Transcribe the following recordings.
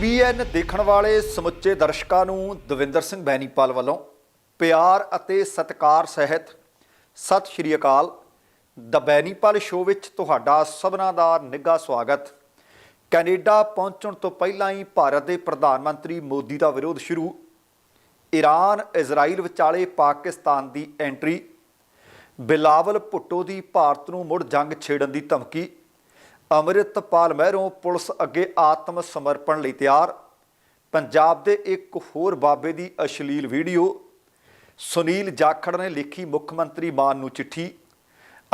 TVN ਦੇਖਣ ਵਾਲੇ ਸਮੁੱਚੇ ਦਰਸ਼ਕਾਂ ਨੂੰ ਦਵਿੰਦਰ ਸਿੰਘ ਬੈਨੀਪਾਲ ਵੱਲੋਂ ਪਿਆਰ ਅਤੇ ਸਤਿਕਾਰ ਸਹਿਤ ਸਤਿ ਸ਼੍ਰੀ ਅਕਾਲ। ਦ ਬੈਨੀਪਾਲ ਸ਼ੋਅ ਵਿੱਚ ਤੁਹਾਡਾ ਸਭਨਾਂ ਦਾ ਨਿੱਘਾ ਸਵਾਗਤ। ਕੈਨੇਡਾ ਪਹੁੰਚਣ ਤੋਂ ਪਹਿਲਾਂ ਹੀ ਭਾਰਤ ਦੇ ਪ੍ਰਧਾਨ ਮੰਤਰੀ ਮੋਦੀ ਦਾ ਵਿਰੋਧ ਸ਼ੁਰੂ। ਈਰਾਨ ਇਜ਼ਰਾਈਲ ਵਿਚਾਲੇ ਪਾਕਿਸਤਾਨ ਦੀ ਐਂਟਰੀ। ਬਿਲਾਵਲ ਭੁੱਟੋ ਦੀ ਭਾਰਤ ਨੂੰ ਮੁੜ ਜੰਗ ਛੇੜਨ ਦੀ ਧਮਕੀ। ਅੰਮ੍ਰਿਤਪਾਲ ਮਹਿਰੋਂ ਪੁਲਿਸ ਅੱਗੇ ਆਤਮ ਸਮਰਪਣ ਲਈ ਤਿਆਰ। ਪੰਜਾਬ ਦੇ ਇੱਕ ਹੋਰ ਬਾਬੇ ਦੀ ਅਸ਼ਲੀਲ ਵੀਡੀਓ। ਸੁਨੀਲ ਜਾਖੜ ਨੇ ਲਿਖੀ ਮੁੱਖ ਮੰਤਰੀ ਮਾਨ ਨੂੰ ਚਿੱਠੀ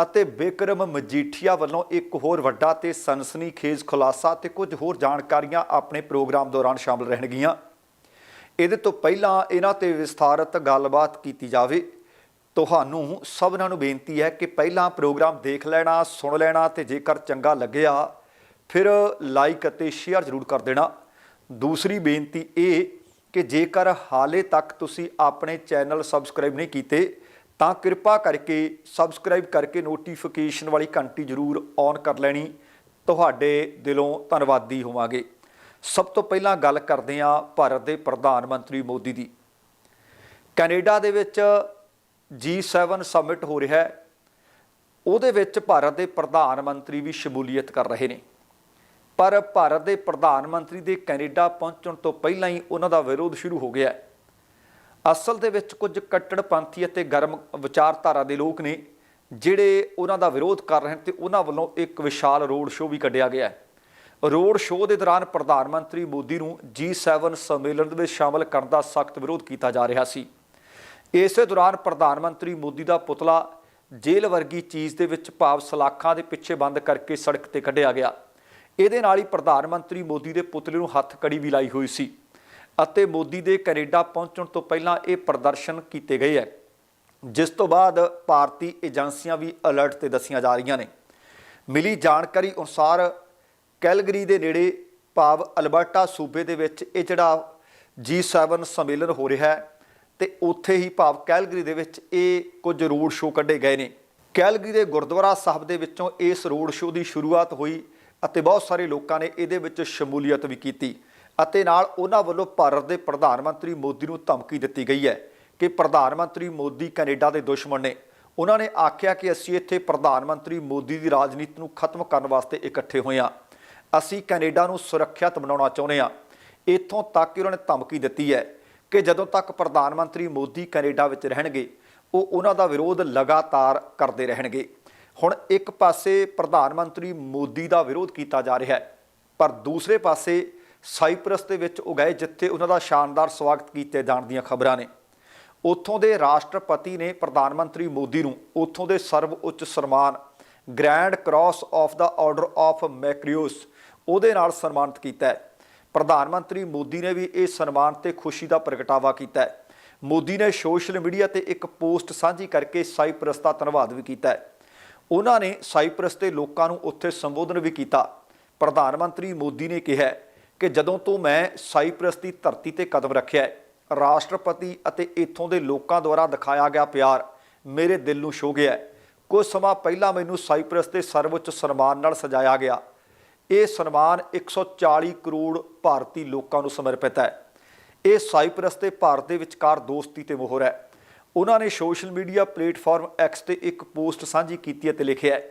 ਅਤੇ ਬਿਕਰਮ ਮਜੀਠੀਆ ਵੱਲੋਂ ਇੱਕ ਹੋਰ ਵੱਡਾ ਤੇ ਸਨਸਨੀਖੇਜ਼ ਖੁਲਾਸਾ ਤੇ ਕੁਝ ਹੋਰ ਜਾਣਕਾਰੀਆਂ ਆਪਣੇ ਪ੍ਰੋਗਰਾਮ ਦੌਰਾਨ ਸ਼ਾਮਲ ਰਹਿਣਗੀਆਂ। ਇਹਦੇ ਤੋਂ ਪਹਿਲਾਂ ਇਹਨਾਂ ਤੇ ਵਿਸਥਾਰਤ ਗੱਲਬਾਤ ਕੀਤੀ ਜਾਵੇ। ਤੁਹਾਨੂੰ ਸਭਨਾਂ ਨੂੰ ਬੇਨਤੀ ਹੈ ਕਿ ਪਹਿਲਾਂ ਪ੍ਰੋਗਰਾਮ ਦੇਖ ਲੈਣਾ, ਸੁਣ ਲੈਣਾ ਤੇ ਜੇਕਰ ਚੰਗਾ ਲੱਗਿਆ, ਫਿਰ ਲਾਈਕ ਅਤੇ ਸ਼ੇਅਰ ਜ਼ਰੂਰ ਕਰ ਦੇਣਾ। ਦੂਸਰੀ ਬੇਨਤੀ ਇਹ ਕਿ ਜੇਕਰ ਹਾਲੇ ਤੱਕ ਤੁਸੀਂ ਆਪਣੇ ਚੈਨਲ ਸਬਸਕ੍ਰਾਈਬ ਨਹੀਂ ਕੀਤੇ, ਤਾਂ ਕਿਰਪਾ ਕਰਕੇ ਸਬਸਕ੍ਰਾਈਬ ਕਰਕੇ ਨੋਟੀਫਿਕੇਸ਼ਨ ਵਾਲੀ ਘੰਟੀ ਜ਼ਰੂਰ ਔਨ ਕਰ ਲੈਣੀ। ਤੁਹਾਡੇ ਦਿਲੋਂ ਧੰਨਵਾਦੀ ਹੋਵਾਂਗੇ। ਸਭ ਤੋਂ ਪਹਿਲਾਂ ਗੱਲ ਕਰਦੇ ਹਾਂ ਭਾਰਤ ਦੇ ਪ੍ਰਧਾਨ ਮੰਤਰੀ ਮੋਦੀ ਦੀ। ਕੈਨੇਡਾ ਦੇ ਵਿੱਚ G7 ਸਮਿਟ ਹੋ ਰਿਹਾ ਹੈ। ਉਹਦੇ ਵਿੱਚ ਭਾਰਤ ਦੇ ਪ੍ਰਧਾਨ ਮੰਤਰੀ ਵੀ ਸ਼ਮੂਲੀਅਤ ਕਰ ਰਹੇ ਨੇ। ਪਰ ਭਾਰਤ ਦੇ ਪ੍ਰਧਾਨ ਮੰਤਰੀ ਦੇ ਕੈਨੇਡਾ ਪਹੁੰਚਣ ਤੋਂ ਪਹਿਲਾਂ ਹੀ ਉਹਨਾਂ ਦਾ ਵਿਰੋਧ ਸ਼ੁਰੂ ਹੋ ਗਿਆ ਹੈ। ਅਸਲ ਦੇ ਵਿੱਚ ਕੁਝ ਕੱਟੜਪੰਥੀ ਅਤੇ ਗਰਮ ਵਿਚਾਰਧਾਰਾ ਦੇ ਲੋਕ ਨੇ ਜਿਹੜੇ ਉਹਨਾਂ ਦਾ ਵਿਰੋਧ ਕਰ ਰਹੇ ਹਨ ਤੇ ਉਹਨਾਂ ਵੱਲੋਂ ਇੱਕ ਵਿਸ਼ਾਲ ਰੋਡ ਸ਼ੋਅ ਵੀ ਕੱਢਿਆ ਗਿਆ ਹੈ। ਰੋਡ ਸ਼ੋਅ ਦੇ ਦੌਰਾਨ ਪ੍ਰਧਾਨ ਮੰਤਰੀ ਮੋਦੀ ਨੂੰ G7 ਸੰਮੇਲਨ ਦੇ ਵਿੱਚ ਸ਼ਾਮਲ ਕਰਨ ਦਾ ਸਖਤ ਵਿਰੋਧ ਕੀਤਾ ਜਾ ਰਿਹਾ ਸੀ। ਇਸੇ ਦੌਰਾਨ ਪ੍ਰਧਾਨ ਮੰਤਰੀ ਮੋਦੀ ਦਾ ਪੁਤਲਾ ਜੇਲ੍ਹ ਵਰਗੀ ਚੀਜ਼ ਦੇ ਵਿੱਚ ਭਾਵ ਸਲਾਖਾਂ ਦੇ ਪਿੱਛੇ ਬੰਦ ਕਰਕੇ ਸੜਕ ਤੇ ਕੱਢਿਆ ਗਿਆ। ਇਹਦੇ ਨਾਲ ਹੀ ਪ੍ਰਧਾਨ ਮੰਤਰੀ ਮੋਦੀ ਦੇ ਪੁਤਲੇ ਨੂੰ ਹੱਥ ਕੜੀ ਵੀ ਲਾਈ ਹੋਈ ਸੀ ਅਤੇ ਮੋਦੀ ਦੇ ਕੈਨੇਡਾ ਪਹੁੰਚਣ ਤੋਂ ਪਹਿਲਾਂ ਇਹ ਪ੍ਰਦਰਸ਼ਨ ਕੀਤੇ ਗਏ ਹੈ। ਜਿਸ ਤੋਂ ਬਾਅਦ ਭਾਰਤੀ ਏਜੰਸੀਆਂ ਵੀ ਅਲਰਟ ਤੇ ਦੱਸੀਆਂ ਜਾ ਰਹੀਆਂ ਨੇ। ਮਿਲੀ ਜਾਣਕਾਰੀ ਅਨੁਸਾਰ ਕੈਲਗਰੀ ਦੇ ਨੇੜੇ ਭਾਵ ਅਲਬਰਟਾ ਸੂਬੇ ਦੇ ਵਿੱਚ ਇਹ ਜਿਹੜਾ G7 ਸੰਮੇਲਨ ਹੋ ਰਿਹਾ ਹੈ। ਤੇ ਉੱਥੇ ਹੀ ਭਾਵ ਕੈਲਗਰੀ ਦੇ ਵਿੱਚ ਇਹ ਕੁਝ ਰੋਡ ਸ਼ੋਅ ਕੱਢੇ ਗਏ ਨੇ। ਕੈਲਗਰੀ ਦੇ ਗੁਰਦੁਆਰਾ ਸਾਹਿਬ ਦੇ ਵਿੱਚੋਂ ਇਸ ਰੋਡ ਸ਼ੋਅ ਦੀ ਸ਼ੁਰੂਆਤ ਹੋਈ ਅਤੇ ਬਹੁਤ ਸਾਰੇ ਲੋਕਾਂ ਨੇ ਇਹਦੇ ਵਿੱਚ ਸ਼ਮੂਲੀਅਤ ਵੀ ਕੀਤੀ ਅਤੇ ਨਾਲ ਉਹਨਾਂ ਵੱਲੋਂ ਭਾਰਤ ਦੇ ਪ੍ਰਧਾਨ ਮੰਤਰੀ ਮੋਦੀ ਨੂੰ ਧਮਕੀ ਦਿੱਤੀ ਗਈ ਹੈ ਕਿ ਪ੍ਰਧਾਨ ਮੰਤਰੀ ਮੋਦੀ ਕੈਨੇਡਾ ਦੇ ਦੁਸ਼ਮਣ ਨੇ। ਉਹਨਾਂ ਨੇ ਆਖਿਆ ਕਿ ਅਸੀਂ ਇੱਥੇ ਪ੍ਰਧਾਨ ਮੰਤਰੀ ਮੋਦੀ ਦੀ ਰਾਜਨੀਤੀ ਨੂੰ ਖਤਮ ਕਰਨ ਵਾਸਤੇ ਇਕੱਠੇ ਹੋਏ ਹਾਂ। ਅਸੀਂ ਕੈਨੇਡਾ ਨੂੰ ਸੁਰੱਖਿਅਤ ਬਣਾਉਣਾ ਚਾਹੁੰਦੇ ਹਾਂ। ਇੱਥੋਂ ਤੱਕ ਕਿ ਉਹਨਾਂ ਨੇ ਧਮਕੀ ਦਿੱਤੀ ਹੈ ਕਿ ਜਦੋਂ ਤੱਕ ਪ੍ਰਧਾਨ ਮੰਤਰੀ ਮੋਦੀ ਕੈਨੇਡਾ ਵਿੱਚ ਰਹਿਣਗੇ, ਉਹ ਉਹਨਾਂ ਦਾ ਵਿਰੋਧ ਲਗਾਤਾਰ ਕਰਦੇ ਰਹਿਣਗੇ। ਹੁਣ ਇੱਕ ਪਾਸੇ ਪ੍ਰਧਾਨ ਮੰਤਰੀ ਮੋਦੀ ਦਾ ਵਿਰੋਧ ਕੀਤਾ ਜਾ ਰਿਹਾ ਹੈ, ਪਰ ਦੂਸਰੇ ਪਾਸੇ ਸਾਈਪ੍ਰਸ ਦੇ ਵਿੱਚ ਉਹ ਗਏ ਜਿੱਥੇ ਉਹਨਾਂ ਦਾ ਸ਼ਾਨਦਾਰ ਸਵਾਗਤ ਕੀਤੇ ਜਾਣ ਦੀਆਂ ਖਬਰਾਂ ਨੇ। ਉੱਥੋਂ ਦੇ ਰਾਸ਼ਟਰਪਤੀ ਨੇ ਪ੍ਰਧਾਨ ਮੰਤਰੀ ਮੋਦੀ ਨੂੰ ਉੱਥੋਂ ਦੇ ਸਰਵ ਉੱਚ ਸਨਮਾਨ ਗ੍ਰੈਂਡ ਕਰਾਸ ਆਫ ਦਾ ਆਰਡਰ ਆਫ ਮੈਕਰੀਓਸ ਉਹਦੇ ਨਾਲ ਸਨਮਾਨਿਤ ਕੀਤਾ ਹੈ। ਪ੍ਰਧਾਨ ਮੰਤਰੀ ਮੋਦੀ ਨੇ ਵੀ ਇਹ ਸਨਮਾਨ ਤੇ ਖੁਸ਼ੀ ਦਾ ਪ੍ਰਗਟਾਵਾ ਕੀਤਾ ਹੈ। ਮੋਦੀ ਨੇ ਸੋਸ਼ਲ ਮੀਡੀਆ ਤੇ ਇੱਕ ਪੋਸਟ ਸਾਂਝੀ ਕਰਕੇ ਸਾਈਪ੍ਰਸ ਦਾ ਧੰਨਵਾਦ ਵੀ ਕੀਤਾ ਹੈ। ਉਹਨਾਂ ਨੇ ਸਾਈਪ੍ਰਸ ਦੇ ਲੋਕਾਂ ਨੂੰ ਉੱਥੇ ਸੰਬੋਧਨ ਵੀ ਕੀਤਾ। ਪ੍ਰਧਾਨ ਮੰਤਰੀ ਮੋਦੀ ਨੇ ਕਿਹਾ ਕਿ ਜਦੋਂ ਤੋਂ ਮੈਂ ਸਾਈਪ੍ਰਸ ਦੀ ਧਰਤੀ ਤੇ ਕਦਮ ਰੱਖਿਆ ਰਾਸ਼ਟਰਪਤੀ ਅਤੇ ਇੱਥੋਂ ਦੇ ਲੋਕਾਂ ਦੁਆਰਾ ਦਿਖਾਇਆ ਗਿਆ ਪਿਆਰ ਮੇਰੇ ਦਿਲ ਨੂੰ ਛੋ ਗਿਆ ਕੁਝ ਸਮਾਂ ਪਹਿਲਾਂ ਮੈਨੂੰ ਸਾਈਪ੍ਰਸ ਦੇ ਸਰਵਉੱਚ ਸਨਮਾਨ ਨਾਲ ਸਜਾਇਆ ਗਿਆ। ਇਹ ਸਨਮਾਨ 140 ਕਰੋੜ ਭਾਰਤੀ ਲੋਕਾਂ ਨੂੰ ਸਮਰਪਿਤ ਹੈ। ਇਹ ਸਾਈਪ੍ਰਸ ਤੇ ਭਾਰਤ ਦੇ ਵਿਚਕਾਰ ਦੋਸਤੀ ਤੇ ਮੋਹਰ ਹੈ। ਉਹਨਾਂ ਨੇ ਸੋਸ਼ਲ ਮੀਡੀਆ ਪਲੇਟਫਾਰਮ ਐਕਸ ਤੇ ਇੱਕ ਪੋਸਟ ਸਾਂਝੀ ਕੀਤੀ ਅਤੇ ਲਿਖਿਆ ਹੈ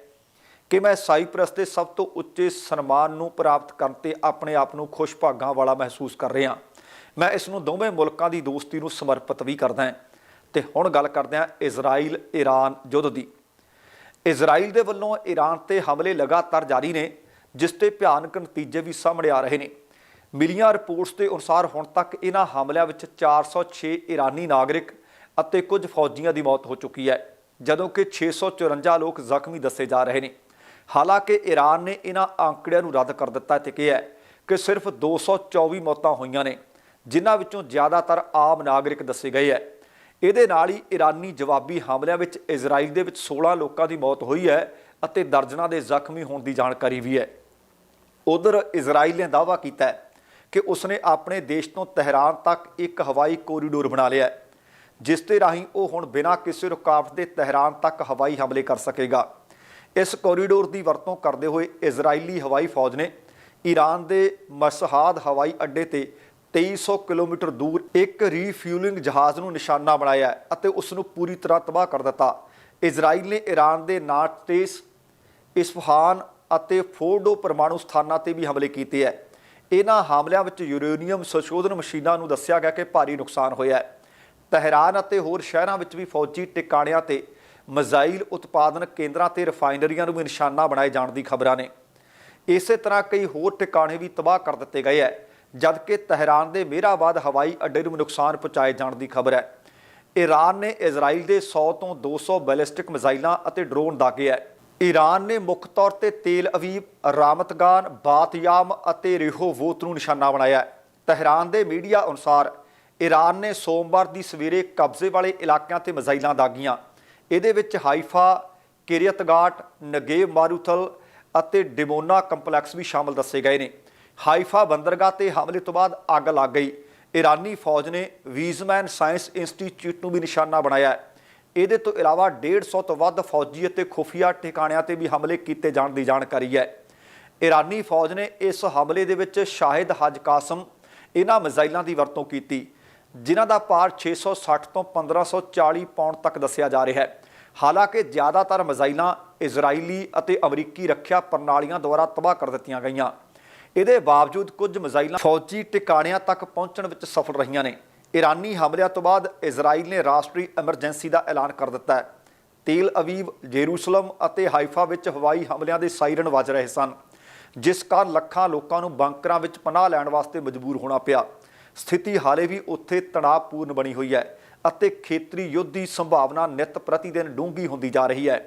ਕਿ ਮੈਂ ਸਾਈਪ੍ਰਸ ਦੇ ਸਭ ਤੋਂ ਉੱਚੇ ਸਨਮਾਨ ਨੂੰ ਪ੍ਰਾਪਤ ਕਰਨ ਤੇ ਆਪਣੇ ਆਪ ਨੂੰ ਖੁਸ਼ ਭਾਗਾਂ ਵਾਲਾ ਮਹਿਸੂਸ ਕਰ ਰਿਹਾ ਮੈਂ ਇਸ ਨੂੰ ਦੋਵੇਂ ਮੁਲਕਾਂ ਦੀ ਦੋਸਤੀ ਨੂੰ ਸਮਰਪਿਤ ਵੀ ਕਰਦਾ ਹਾਂ। ਤੇ ਹੁਣ ਗੱਲ ਕਰਦੇ ਹਾਂ ਇਜ਼ਰਾਈਲ ਈਰਾਨ ਯੁੱਧ ਦੀ। ਇਜ਼ਰਾਈਲ ਦੇ ਵੱਲੋਂ ਈਰਾਨ ਤੇ ਹਮਲੇ ਲਗਾਤਾਰ ਜਾਰੀ ਨੇ। ਜਿਸ ਤੇ ਭਿਆਨਕ ਨਤੀਜੇ ਵੀ ਸਾਹਮਣੇ ਆ ਰਹੇ ਨੇ। ਮਿਲੀਆਂ ਰਿਪੋਰਟਸ ਦੇ ਅਨੁਸਾਰ ਹੁਣ ਤੱਕ ਇਹਨਾਂ ਹਮਲਿਆਂ ਵਿੱਚ 406 ਈਰਾਨੀ ਨਾਗਰਿਕ ਅਤੇ ਕੁਝ ਫੌਜੀਆਂ ਦੀ ਮੌਤ ਹੋ ਚੁੱਕੀ ਹੈ, ਜਦੋਂ ਕਿ 654 ਲੋਕ ਜ਼ਖਮੀ ਦੱਸੇ ਜਾ ਰਹੇ ਨੇ। ਹਾਲਾਂਕਿ ਈਰਾਨ ਨੇ ਇਹਨਾਂ ਅੰਕੜਿਆਂ ਨੂੰ ਰੱਦ ਕਰ ਦਿੱਤਾ ਤੇ ਕਿਹਾ ਕਿ ਸਿਰਫ 224 ਮੌਤਾਂ ਹੋਈਆਂ ਨੇ, ਜਿਨ੍ਹਾਂ ਵਿੱਚੋਂ ਜ਼ਿਆਦਾਤਰ ਆਮ ਨਾਗਰਿਕ ਦੱਸੇ ਗਏ ਹੈ। ਇਹਦੇ ਨਾਲ ਹੀ ਈਰਾਨੀ ਜਵਾਬੀ ਹਮਲਿਆਂ ਵਿੱਚ ਇਜ਼ਰਾਈਲ ਦੇ ਵਿੱਚ 16 ਲੋਕਾਂ ਦੀ ਮੌਤ ਹੋਈ ਹੈ ਅਤੇ ਦਰਜਨਾਂ ਦੇ ਜ਼ਖਮੀ ਹੋਣ ਦੀ ਜਾਣਕਾਰੀ ਵੀ ਹੈ। ਉਧਰ ਇਜ਼ਰਾਈਲ ਨੇ ਦਾਅਵਾ ਕੀਤਾ ਹੈ ਕਿ ਉਸਨੇ ਆਪਣੇ ਦੇਸ਼ ਤੋਂ ਤਹਿਰਾਨ ਤੱਕ ਇੱਕ ਹਵਾਈ ਕੋਰੀਡੋਰ ਬਣਾ ਲਿਆ ਹੈ, ਜਿਸ ਦੇ ਰਾਹੀਂ ਉਹ ਹੁਣ ਬਿਨਾਂ ਕਿਸੇ ਰੁਕਾਵਟ ਦੇ ਤਹਿਰਾਨ ਤੱਕ ਹਵਾਈ ਹਮਲੇ ਕਰ ਸਕੇਗਾ। ਇਸ ਕੋਰੀਡੋਰ ਦੀ ਵਰਤੋਂ ਕਰਦੇ ਹੋਏ ਇਜ਼ਰਾਈਲੀ ਹਵਾਈ ਫੌਜ ਨੇ ਈਰਾਨ ਦੇ ਮਸਹਾਦ ਹਵਾਈ ਅੱਡੇ ਤੇ 2300 ਕਿਲੋਮੀਟਰ ਦੂਰ ਇੱਕ ਰੀਫਿਊਲਿੰਗ ਜਹਾਜ਼ ਨੂੰ ਨਿਸ਼ਾਨਾ ਬਣਾਇਆ ਅਤੇ ਉਸ ਨੂੰ ਪੂਰੀ ਤਰ੍ਹਾਂ ਤਬਾਹ ਕਰ ਦਿੱਤਾ। ਇਜ਼ਰਾਈਲ ਨੇ ਈਰਾਨ ਦੇ ਨਾਟੇਸ ਇਸਫਹਾਨ ਅਤੇ ਫੋਰਡੋ ਪਰਮਾਣੂ ਸਥਾਨਾਂ ਤੇ ਵੀ ਹਮਲੇ ਕੀਤੇ ਹੈ ਇਹਨਾਂ ਹਮਲਿਆਂ ਵਿੱਚ ਯੂਰੇਨੀਅਮ ਸੰਸ਼ੋਧਨ ਮਸ਼ੀਨਾਂ ਨੂੰ ਦੱਸਿਆ ਗਿਆ ਕਿ ਭਾਰੀ ਨੁਕਸਾਨ ਹੋਇਆ ਹੈ ਤਹਿਰਾਨ ਅਤੇ ਹੋਰ ਸ਼ਹਿਰਾਂ ਵਿੱਚ ਵੀ ਫੌਜੀ ਟਿਕਾਣਿਆਂ ਤੇ ਮਜ਼ਾਈਲ ਉਤਪਾਦਨ ਕੇਂਦਰਾਂ ਤੇ ਰਿਫਾਈਨਰੀਆਂ ਨੂੰ ਵੀ ਨਿਸ਼ਾਨਾ ਬਣਾਏ ਜਾਣ ਦੀ ਖਬਰਾਂ ਨੇ। ਇਸੇ ਤਰ੍ਹਾਂ ਕਈ ਹੋਰ ਟਿਕਾਣੇ ਵੀ ਤਬਾਹ ਕਰ ਦਿੱਤੇ ਗਏ ਹੈ ਜਦਕਿ ਤਹਿਰਾਨ ਦੇ ਮੇਰਾਬਾਦ ਹਵਾਈ ਅੱਡੇ ਨੂੰ ਨੁਕਸਾਨ ਪਹੁੰਚਾਏ ਜਾਣ ਦੀ ਖਬਰ ਹੈ ਈਰਾਨ ਨੇ ਇਜ਼ਰਾਈਲ ਦੇ 100 ਤੋਂ 200 ਬੈਲਿਸਟਿਕ ਮਿਜ਼ਾਈਲਾਂ ਅਤੇ ਡਰੋਨ ਦਾਗੇ ਹੈ ਈਰਾਨ ਨੇ ਮੁੱਖ ਤੌਰ ਤੇ ਤੇਲ ਅਵੀਵ ਰਾਮਤਗਾਨ, ਬਾਤਯਾਮ ਅਤੇ ਰਿਹੋਵੋਤ ਨੂੰ ਨਿਸ਼ਾਨਾ ਬਣਾਇਆ ਹੈ। ਤਹਿਰਾਨ ਦੇ ਮੀਡੀਆ ਅਨੁਸਾਰ, ਈਰਾਨ ਨੇ ਸੋਮਵਾਰ ਦੀ ਸਵੇਰੇ ਕਬਜ਼ੇ ਵਾਲੇ ਇਲਾਕਿਆਂ ਤੇ ਮਿਜ਼ਾਈਲਾਂ ਦਾਗੀਆਂ। ਇਹਦੇ ਵਿੱਚ ਹਾਈਫਾ, ਕਿਰਿਅਤਗਾਟ, ਨਗੇਵ ਮਾਰੂਥਲ ਅਤੇ ਡਿਮੋਨਾ ਕੰਪਲੈਕਸ ਵੀ ਸ਼ਾਮਲ ਦੱਸੇ ਗਏ ਨੇ। ਹਾਈਫਾ ਬੰਦਰਗਾਹ ਤੇ ਹਮਲੇ ਤੋਂ ਬਾਅਦ ਅੱਗ ਲੱਗ ਗਈ। ਈਰਾਨੀ ਫੌਜ ਨੇ ਵੀਜ਼ਮੈਨ ਸਾਇੰਸ ਇੰਸਟੀਚਿਊਟ ਨੂੰ ਵੀ ਨਿਸ਼ਾਨਾ ਬਣਾਇਆ ਹੈ। ਇਹਦੇ ਤੋਂ ਇਲਾਵਾ 150 ਤੋਂ ਵੱਧ ਫੌਜੀ ਅਤੇ ਖੁਫੀਆ ਟਿਕਾਣਿਆਂ ਤੇ ਵੀ ਹਮਲੇ ਕੀਤੇ ਜਾਣ ਦੀ ਜਾਣਕਾਰੀ ਹੈ। ਇਰਾਨੀ ਫੌਜ ਨੇ ਇਸ ਹਮਲੇ ਦੇ ਵਿੱਚ ਸ਼ਾਹਿਦ ਹਜ ਕਾਸਮ ਇਹਨਾਂ ਮਿਜ਼ਾਈਲਾਂ ਦੀ ਵਰਤੋਂ ਕੀਤੀ, ਜਿਨ੍ਹਾਂ ਦਾ ਭਾਰ 660 ਤੋਂ 1540 ਪੌਂਡ ਤੱਕ ਦੱਸਿਆ ਜਾ ਰਿਹਾ ਹੈ। ਹਾਲਾਂਕਿ ਜ਼ਿਆਦਾਤਰ ਮਿਜ਼ਾਈਲਾਂ ਇਜ਼ਰਾਈਲੀ ਅਤੇ ਅਮਰੀਕੀ ਰੱਖਿਆ ਪ੍ਰਣਾਲੀਆਂ ਦੁਆਰਾ ਤਬਾਹ ਕਰ ਦਿੱਤੀਆਂ ਗਈਆਂ। ਇਹਦੇ ਬਾਵਜੂਦ ਕੁਝ ਮਿਜ਼ਾਈਲਾਂ ਫੌਜੀ ਟਿਕਾਣਿਆਂ ਤੱਕ ਪਹੁੰਚਣ ਵਿੱਚ ਸਫਲ ਰਹੀਆਂ ਨੇ। ਇਰਾਨੀ ਹਮਲਿਆਂ ਤੋਂ ਬਾਅਦ ਇਜ਼ਰਾਈਲ ਨੇ ਰਾਸ਼ਟਰੀ ਐਮਰਜੈਂਸੀ ਦਾ ਐਲਾਨ ਕਰ ਦਿੱਤਾ ਹੈ। ਤੇਲ ਅਵੀਵ, ਜੇਰੂਸਲਮ ਅਤੇ ਹਾਈਫਾ ਵਿੱਚ ਹਵਾਈ ਹਮਲਿਆਂ ਦੇ ਸਾਇਰਨ ਵੱਜ ਰਹੇ ਸਨ, ਜਿਸ ਕਾਰਨ ਲੱਖਾਂ ਲੋਕਾਂ ਨੂੰ ਬੰਕਰਾਂ ਵਿੱਚ ਪਨਾਹ ਲੈਣ ਵਾਸਤੇ ਮਜਬੂਰ ਹੋਣਾ ਪਿਆ। ਸਥਿਤੀ ਹਾਲੇ ਵੀ ਉੱਥੇ ਤਣਾਅਪੂਰਨ ਬਣੀ ਹੋਈ ਹੈ ਅਤੇ ਖੇਤਰੀ ਯੁੱਧ ਦੀ ਸੰਭਾਵਨਾ ਨਿਤ ਪ੍ਰਤੀ ਦਿਨ ਡੂੰਘੀ ਹੁੰਦੀ ਜਾ ਰਹੀ ਹੈ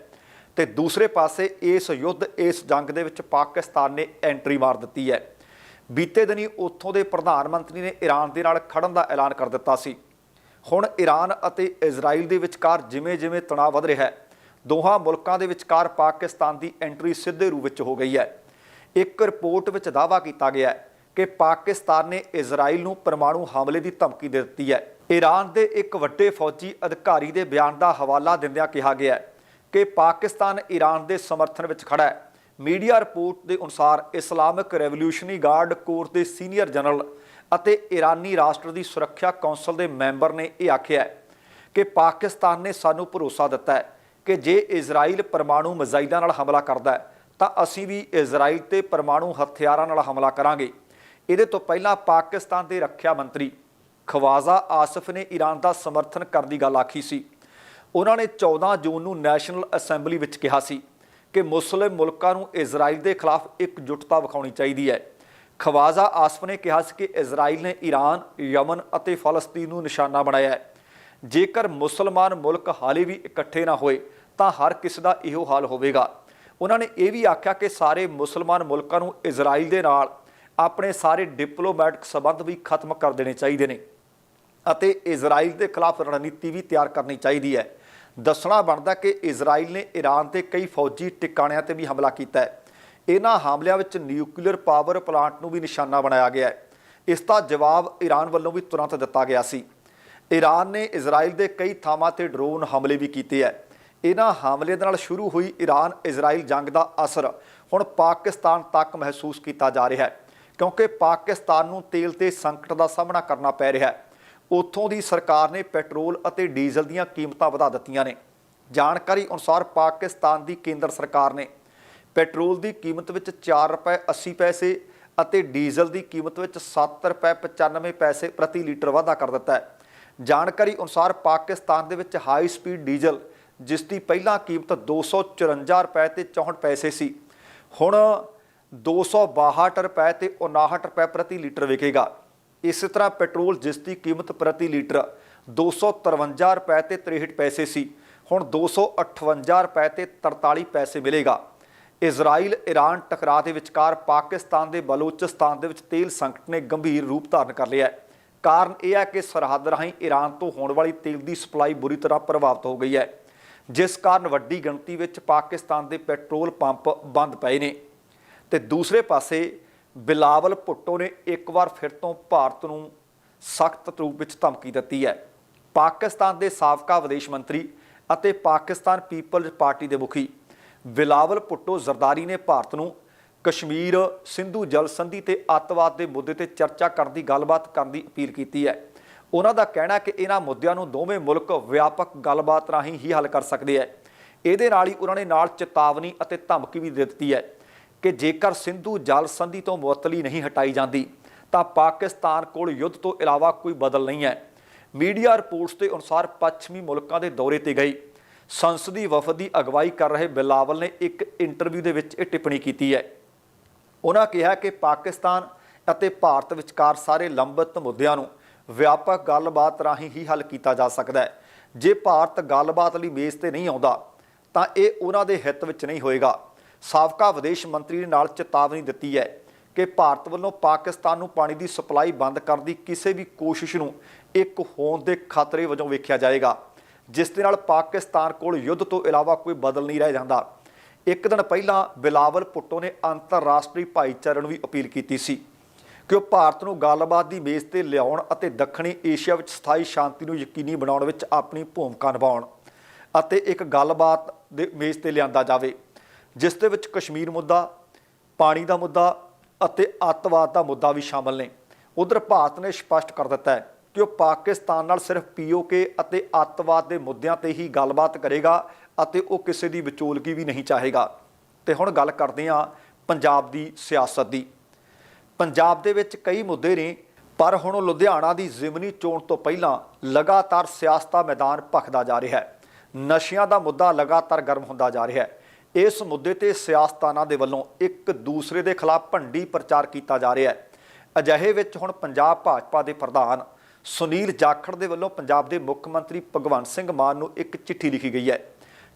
ਤੇ ਦੂਸਰੇ ਪਾਸੇ ਇਸ ਯੁੱਧ ਇਸ ਜੰਗ ਦੇ ਵਿੱਚ ਪਾਕਿਸਤਾਨ ਨੇ ਐਂਟਰੀ ਮਾਰ ਦਿੱਤੀ ਹੈ। ਬੀਤੇ ਦਿਨੀ ਉੱਥੋਂ ਦੇ ਪ੍ਰਧਾਨ ਮੰਤਰੀ ਨੇ ਈਰਾਨ ਦੇ ਨਾਲ ਖੜਨ ਦਾ ਐਲਾਨ ਕਰ ਦਿੱਤਾ ਸੀ। ਹੁਣ ਈਰਾਨ ਅਤੇ ਇਜ਼ਰਾਈਲ ਦੇ ਵਿਚਕਾਰ ਜਿਵੇਂ-ਜਿਵੇਂ ਤਣਾਅ ਵਧ ਰਿਹਾ ਹੈ, ਦੋਹਾਂ ਮੁਲਕਾਂ ਦੇ ਵਿਚਕਾਰ ਪਾਕਿਸਤਾਨ ਦੀ ਐਂਟਰੀ ਸਿੱਧੇ ਰੂਪ ਵਿੱਚ ਹੋ ਗਈ ਹੈ। ਇੱਕ ਰਿਪੋਰਟ ਵਿੱਚ ਦਾਅਵਾ ਕੀਤਾ ਗਿਆ ਹੈ ਕਿ ਪਾਕਿਸਤਾਨ ਨੇ ਇਜ਼ਰਾਈਲ ਨੂੰ ਪਰਮਾਣੂ ਹਮਲੇ ਦੀ ਧਮਕੀ ਦੇ ਦਿੱਤੀ ਹੈ। ਈਰਾਨ ਦੇ ਇੱਕ ਵੱਡੇ ਫੌਜੀ ਅਧਿਕਾਰੀ ਦੇ ਬਿਆਨ ਦਾ ਹਵਾਲਾ ਦਿੰਦਿਆਂ ਕਿਹਾ ਗਿਆ ਹੈ ਕਿ ਪਾਕਿਸਤਾਨ ਈਰਾਨ ਦੇ ਸਮਰਥਨ ਵਿੱਚ ਖੜਾ ਹੈ। ਮੀਡੀਆ ਰਿਪੋਰਟ ਦੇ ਅਨੁਸਾਰ ਇਸਲਾਮਿਕ ਰੈਵੋਲੂਸ਼ਨਰੀ ਗਾਰਡ ਕੋਰ ਦੇ ਸੀਨੀਅਰ ਜਨਰਲ ਅਤੇ ਈਰਾਨੀ ਰਾਸ਼ਟਰ ਦੀ ਸੁਰੱਖਿਆ ਕੌਂਸਲ ਦੇ ਮੈਂਬਰ ਨੇ ਇਹ ਆਖਿਆ ਕਿ ਪਾਕਿਸਤਾਨ ਨੇ ਸਾਨੂੰ ਭਰੋਸਾ ਦਿੱਤਾ ਹੈ ਕਿ ਜੇ ਇਜ਼ਰਾਈਲ ਪਰਮਾਣੂ ਮਿਜ਼ਾਈਲਾਂ ਨਾਲ ਹਮਲਾ ਕਰਦਾ ਹੈ, ਤਾਂ ਅਸੀਂ ਵੀ ਇਜ਼ਰਾਈਲ ਤੇ ਪਰਮਾਣੂ ਹਥਿਆਰਾਂ ਨਾਲ ਹਮਲਾ ਕਰਾਂਗੇ। ਇਹਦੇ ਤੋਂ ਪਹਿਲਾਂ ਪਾਕਿਸਤਾਨ ਦੇ ਰੱਖਿਆ ਮੰਤਰੀ ਖਵਾਜ਼ਾ ਆਸਫ ਨੇ ਈਰਾਨ ਦਾ ਸਮਰਥਨ ਕਰਨ ਦੀ ਗੱਲ ਆਖੀ ਸੀ। ਉਹਨਾਂ ਨੇ 14 ਜੂਨ ਨੂੰ ਨੈਸ਼ਨਲ ਅਸੈਂਬਲੀ ਵਿੱਚ ਕਿਹਾ ਸੀ। ਕਿ ਮੁਸਲਿਮ ਮੁਲਕਾਂ ਨੂੰ ਇਜ਼ਰਾਈਲ ਦੇ ਖਿਲਾਫ ਇਕਜੁੱਟਤਾ ਵਿਖਾਉਣੀ ਚਾਹੀਦੀ ਹੈ। ਖਵਾਜ਼ਾ ਆਸਫ ਨੇ ਕਿਹਾ ਸੀ ਕਿ ਇਜ਼ਰਾਈਲ ਨੇ ਈਰਾਨ, ਯਮਨ ਅਤੇ ਫਲਸਤੀਨ ਨੂੰ ਨਿਸ਼ਾਨਾ ਬਣਾਇਆ ਹੈ। ਜੇਕਰ ਮੁਸਲਮਾਨ ਮੁਲਕ ਹਾਲੇ ਵੀ ਇਕੱਠੇ ਨਾ ਹੋਏ ਤਾਂ ਹਰ ਕਿਸੇ ਦਾ ਇਹੋ ਹਾਲ ਹੋਵੇਗਾ। ਉਹਨਾਂ ਨੇ ਇਹ ਵੀ ਆਖਿਆ ਕਿ ਸਾਰੇ ਮੁਸਲਮਾਨ ਮੁਲਕਾਂ ਨੂੰ ਇਜ਼ਰਾਈਲ ਦੇ ਨਾਲ ਆਪਣੇ ਸਾਰੇ ਡਿਪਲੋਮੈਟਿਕ ਸਬੰਧ ਵੀ ਖਤਮ ਕਰ ਦੇਣੇ ਚਾਹੀਦੇ ਨੇ ਅਤੇ ਇਜ਼ਰਾਈਲ ਦੇ ਖਿਲਾਫ ਰਣਨੀਤੀ ਵੀ ਤਿਆਰ ਕਰਨੀ ਚਾਹੀਦੀ ਹੈ। ਦੱਸਣਾ ਬਣਦਾ ਕਿ ਇਜ਼ਰਾਈਲ ਨੇ ਈਰਾਨ ਤੇ ਕਈ ਫੌਜੀ ਟਿਕਾਣਿਆਂ ਤੇ ਵੀ ਹਮਲਾ ਕੀਤਾ ਹੈ। ਇਹਨਾਂ ਹਮਲਿਆਂ ਵਿੱਚ ਨਿਊਕਲੀਅਰ ਪਾਵਰ ਪਲਾਂਟ ਨੂੰ ਵੀ ਨਿਸ਼ਾਨਾ ਬਣਾਇਆ ਗਿਆ ਹੈ। ਇਸ ਦਾ ਜਵਾਬ ਈਰਾਨ ਵੱਲੋਂ ਵੀ ਤੁਰੰਤ ਦਿੱਤਾ ਗਿਆ ਸੀ। ਈਰਾਨ ਨੇ ਇਜ਼ਰਾਈਲ ਦੇ ਕਈ ਥਾਵਾਂ ਤੇ ਡਰੋਨ ਹਮਲੇ ਵੀ ਕੀਤੇ ਹੈ। ਇਹਨਾਂ ਹਮਲੇ ਦੇ ਨਾਲ ਸ਼ੁਰੂ ਹੋਈ ਈਰਾਨ ਇਜ਼ਰਾਈਲ ਜੰਗ ਦਾ ਅਸਰ ਹੁਣ ਪਾਕਿਸਤਾਨ ਤੱਕ ਮਹਿਸੂਸ ਕੀਤਾ ਜਾ ਰਿਹਾ ਹੈ, ਕਿਉਂਕਿ ਪਾਕਿਸਤਾਨ ਨੂੰ ਤੇਲ ਤੇ ਸੰਕਟ ਦਾ ਸਾਹਮਣਾ ਕਰਨਾ ਪੈ ਰਿਹਾ ਹੈ। ਉੱਥੋਂ ਦੀ ਸਰਕਾਰ ਨੇ ਪੈਟਰੋਲ ਅਤੇ ਡੀਜ਼ਲ ਦੀਆਂ ਕੀਮਤਾਂ ਵਧਾ ਦਿੱਤੀਆਂ ਨੇ। ਜਾਣਕਾਰੀ ਅਨੁਸਾਰ ਪਾਕਿਸਤਾਨ ਦੀ ਕੇਂਦਰ ਸਰਕਾਰ ਨੇ ਪੈਟਰੋਲ ਦੀ ਕੀਮਤ ਵਿੱਚ 4 ਰੁਪਏ 80 ਪੈਸੇ ਅਤੇ ਡੀਜ਼ਲ ਦੀ ਕੀਮਤ ਵਿੱਚ 7 ਰੁਪਏ 95 ਪੈਸੇ ਪ੍ਰਤੀ ਲੀਟਰ ਵਾਧਾ ਕਰ ਦਿੱਤਾ ਹੈ। ਜਾਣਕਾਰੀ ਅਨੁਸਾਰ ਪਾਕਿਸਤਾਨ ਦੇ ਵਿੱਚ ਹਾਈ ਸਪੀਡ ਡੀਜ਼ਲ, ਜਿਸ ਦੀ ਪਹਿਲਾਂ ਕੀਮਤ 254 ਰੁਪਏ ਤੇ 64 ਪੈਸੇ ਸੀ, ਹੁਣ 262 ਰੁਪਏ ਤੇ 59 ਰੁਪਏ ਪ੍ਰਤੀ ਲੀਟਰ ਵਿਕੇਗਾ। ਇਸੇ ਤਰ੍ਹਾਂ ਪੈਟਰੋਲ ਜਿਸ ਦੀ ਕੀਮਤ ਪ੍ਰਤੀ ਲੀਟਰ 253 ਰੁਪਏ ਤੇ 63 ਪੈਸੇ ਸੀ, ਹੁਣ 258 ਰੁਪਏ ਤੇ 43 ਪੈਸੇ ਮਿਲੇਗਾ। ਇਜ਼ਰਾਈਲ ਈਰਾਨ ਟਕਰਾਅ ਦੇ ਵਿਚਕਾਰ ਪਾਕਿਸਤਾਨ ਦੇ ਬਲੋਚਿਸਤਾਨ ਦੇ ਵਿੱਚ ਤੇਲ ਸੰਕਟ ਨੇ ਗੰਭੀਰ ਰੂਪ ਧਾਰਨ ਕਰ ਲਿਆ ਹੈ। ਕਾਰਨ ਇਹ ਹੈ ਕਿ ਸਰਹੱਦ ਰਾਹੀਂ ਈਰਾਨ ਤੋਂ ਹੋਣ ਵਾਲੀ ਤੇਲ ਦੀ ਸਪਲਾਈ ਬੁਰੀ ਤਰ੍ਹਾਂ ਪ੍ਰਭਾਵਿਤ ਹੋ ਗਈ ਹੈ। ਜਿਸ ਕਾਰਨ ਵੱਡੀ ਗਿਣਤੀ ਵਿੱਚ ਪਾਕਿਸਤਾਨ ਦੇ ਪੈਟਰੋਲ ਪੰਪ ਬੰਦ ਪਏ ਨੇ। ਤੇ ਦੂਸਰੇ ਪਾਸੇ ਬਿਲਾਵਲ ਭੁੱਟੋ ਨੇ ਇੱਕ ਵਾਰ ਫਿਰ ਤੋਂ ਭਾਰਤ ਨੂੰ ਸਖਤ ਰੂਪ ਵਿੱਚ ਧਮਕੀ ਦਿੱਤੀ ਹੈ। ਪਾਕਿਸਤਾਨ ਦੇ ਸਾਬਕਾ ਵਿਦੇਸ਼ ਮੰਤਰੀ ਅਤੇ ਪਾਕਿਸਤਾਨ ਪੀਪਲਜ਼ ਪਾਰਟੀ ਦੇ ਮੁਖੀ ਬਿਲਾਵਲ ਭੁੱਟੋ ਜ਼ਰਦਾਰੀ ਨੇ ਭਾਰਤ ਨੂੰ ਕਸ਼ਮੀਰ ਸਿੰਧੂ ਜਲ ਸੰਧੀ ਤੇ ਅੱਤਵਾਦ ਦੇ ਮੁੱਦੇ ਤੇ ਚਰਚਾ ਕਰਨ ਦੀ ਗੱਲਬਾਤ ਕਰਨ ਦੀ ਅਪੀਲ ਕੀਤੀ ਹੈ। ਉਹਨਾਂ ਦਾ ਕਹਿਣਾ ਕਿ ਇਹਨਾਂ ਮੁੱਦਿਆਂ ਨੂੰ ਦੋਵੇਂ ਮੁਲਕ ਵਿਆਪਕ ਗੱਲਬਾਤ ਰਾਹੀਂ ਹੀ ਹੱਲ ਕਰ ਸਕਦੇ ਹੈ। ਇਹਦੇ ਨਾਲ ਹੀ ਉਹਨਾਂ ਨੇ ਨਾਲ ਚੇਤਾਵਨੀ ਅਤੇ ਧਮਕੀ ਵੀ ਦੇ ਦਿੱਤੀ ਹੈ। ਕਿ ਜੇਕਰ ਸਿੰਧੂ ਜਲ ਸੰਧੀ ਤੋਂ ਮੁਅੱਤਲੀ ਨਹੀਂ ਹਟਾਈ ਜਾਂਦੀ, ਤਾਂ ਪਾਕਿਸਤਾਨ ਕੋਲ ਯੁੱਧ ਤੋਂ ਇਲਾਵਾ ਕੋਈ ਬਦਲ ਨਹੀਂ ਹੈ। ਮੀਡੀਆ ਰਿਪੋਰਟਸ ਦੇ ਅਨੁਸਾਰ ਪੱਛਮੀ ਮੁਲਕਾਂ ਦੇ ਦੌਰੇ ਤੇ ਗਈ। ਸੰਸਦੀ ਵਫਦ ਦੀ ਅਗਵਾਈ ਕਰ ਰਹੇ ਬਿਲਾਵਲ ਨੇ ਇੱਕ ਇੰਟਰਵਿਊ ਦੇ ਵਿੱਚ ਇਹ ਟਿੱਪਣੀ ਕੀਤੀ ਹੈ। ਉਹਨਾਂ ਕਿਹਾ ਕਿ ਪਾਕਿਸਤਾਨ ਅਤੇ ਭਾਰਤ ਵਿਚਕਾਰ ਸਾਰੇ ਲੰਬਿਤ ਮੁੱਦਿਆਂ ਨੂੰ ਵਿਆਪਕ ਗੱਲਬਾਤ ਰਾਹੀਂ ਹੀ ਹੱਲ ਕੀਤਾ ਜਾ ਸਕਦਾ ਹੈ। ਜੇ ਭਾਰਤ ਗੱਲਬਾਤ ਲਈ ਮੇਜ਼ ਤੇ ਨਹੀਂ ਆਉਂਦਾ, ਤਾਂ ਇਹ ਉਹਨਾਂ ਦੇ ਹਿੱਤ ਵਿੱਚ ਨਹੀਂ ਹੋਏਗਾ। ਸਾਬਕਾ ਵਿਦੇਸ਼ ਮੰਤਰੀ ਨੇ ਨਾਲ ਚੇਤਾਵਨੀ ਦਿੱਤੀ ਹੈ ਕਿ ਭਾਰਤ ਵੱਲੋਂ ਪਾਕਿਸਤਾਨ ਨੂੰ ਪਾਣੀ ਦੀ ਸਪਲਾਈ ਬੰਦ ਕਰਨ ਦੀ ਕਿਸੇ ਵੀ ਕੋਸ਼ਿਸ਼ ਨੂੰ ਇੱਕ ਹੋਣ ਦੇ ਖਤਰੇ ਵਜੋਂ ਵੇਖਿਆ ਜਾਏਗਾ, ਜਿਸ ਦੇ ਨਾਲ ਪਾਕਿਸਤਾਨ ਕੋਲ ਯੁੱਧ ਤੋਂ ਇਲਾਵਾ ਕੋਈ ਬਦਲ ਨਹੀਂ ਰਹਿ ਜਾਂਦਾ। ਇੱਕ ਦਿਨ ਪਹਿਲਾਂ ਬਿਲਾਵਲ ਭੁੱਟੋ ਨੇ ਅੰਤਰਰਾਸ਼ਟਰੀ ਭਾਈਚਾਰੇ ਨੂੰ ਵੀ ਅਪੀਲ ਕੀਤੀ ਸੀ ਕਿ ਉਹ ਭਾਰਤ ਨੂੰ ਗੱਲਬਾਤ ਦੀ ਮੇਜ਼ ਤੇ ਲਿਆਉਣ ਅਤੇ ਦੱਖਣੀ ਏਸ਼ੀਆ ਵਿੱਚ ਸਥਾਈ ਸ਼ਾਂਤੀ ਨੂੰ ਯਕੀਨੀ ਬਣਾਉਣ ਵਿੱਚ ਆਪਣੀ ਭੂਮਿਕਾ ਨਿਭਾਉਣ ਅਤੇ ਇੱਕ ਗੱਲਬਾਤ ਦੇ ਮੇਜ਼ ਤੇ ਲਿਆਂਦਾ ਜਾਵੇ। ਜਿਸ ਦੇ ਵਿੱਚ ਕਸ਼ਮੀਰ ਮੁੱਦਾ, ਪਾਣੀ ਦਾ ਮੁੱਦਾ ਅਤੇ ਅੱਤਵਾਦ ਦਾ ਮੁੱਦਾ ਵੀ ਸ਼ਾਮਲ ਨੇ। ਉਧਰ ਭਾਰਤ ਨੇ ਸਪਸ਼ਟ ਕਰ ਦਿੱਤਾ ਹੈ ਕਿ ਉਹ ਪਾਕਿਸਤਾਨ ਨਾਲ ਸਿਰਫ ਪੀਓਕੇ ਅਤੇ ਅੱਤਵਾਦ ਦੇ ਮੁੱਦਿਆਂ ਤੇ ਹੀ ਗੱਲਬਾਤ ਕਰੇਗਾ ਅਤੇ ਉਹ ਕਿਸੇ ਦੀ ਵਿਚੋਲਗੀ ਵੀ ਨਹੀਂ ਚਾਹੇਗਾ। ਤੇ ਹੁਣ ਗੱਲ ਕਰਦੇ ਹਾਂ ਪੰਜਾਬ ਦੀ ਸਿਆਸਤ ਦੀ। ਪੰਜਾਬ ਦੇ ਵਿੱਚ ਕਈ ਮੁੱਦੇ ਨੇ, ਪਰ ਹੁਣ ਲੁਧਿਆਣਾ ਦੀ ਜ਼ਿਮਨੀ ਚੋਣ ਤੋਂ ਪਹਿਲਾਂ ਲਗਾਤਾਰ ਸਿਆਸਤ ਦਾ ਮੈਦਾਨ ਭਖਦਾ ਜਾ ਰਿਹਾ ਹੈ। ਨਸ਼ਿਆਂ ਦਾ ਮੁੱਦਾ ਲਗਾਤਾਰ ਗਰਮ ਹੁੰਦਾ ਜਾ ਰਿਹਾ ਹੈ। ਇਸ ਮੁੱਦੇ ਤੇ ਸਿਆਸਤਾਨਾਂ ਦੇ ਵੱਲੋਂ ਇੱਕ ਦੂਸਰੇ ਦੇ ਖਿਲਾਫ ਭੰਡੀ ਪ੍ਰਚਾਰ ਕੀਤਾ ਜਾ ਰਿਹਾ ਹੈ। ਅਜਿਹੇ ਵਿੱਚ ਹੁਣ ਪੰਜਾਬ ਭਾਜਪਾ ਦੇ ਪ੍ਰਧਾਨ ਸੁਨੀਲ ਜਾਖੜ ਦੇ ਵੱਲੋਂ ਪੰਜਾਬ ਦੇ ਮੁੱਖ ਮੰਤਰੀ ਭਗਵੰਤ ਸਿੰਘ ਮਾਨ ਨੂੰ ਇੱਕ ਚਿੱਠੀ ਲਿਖੀ ਗਈ ਹੈ।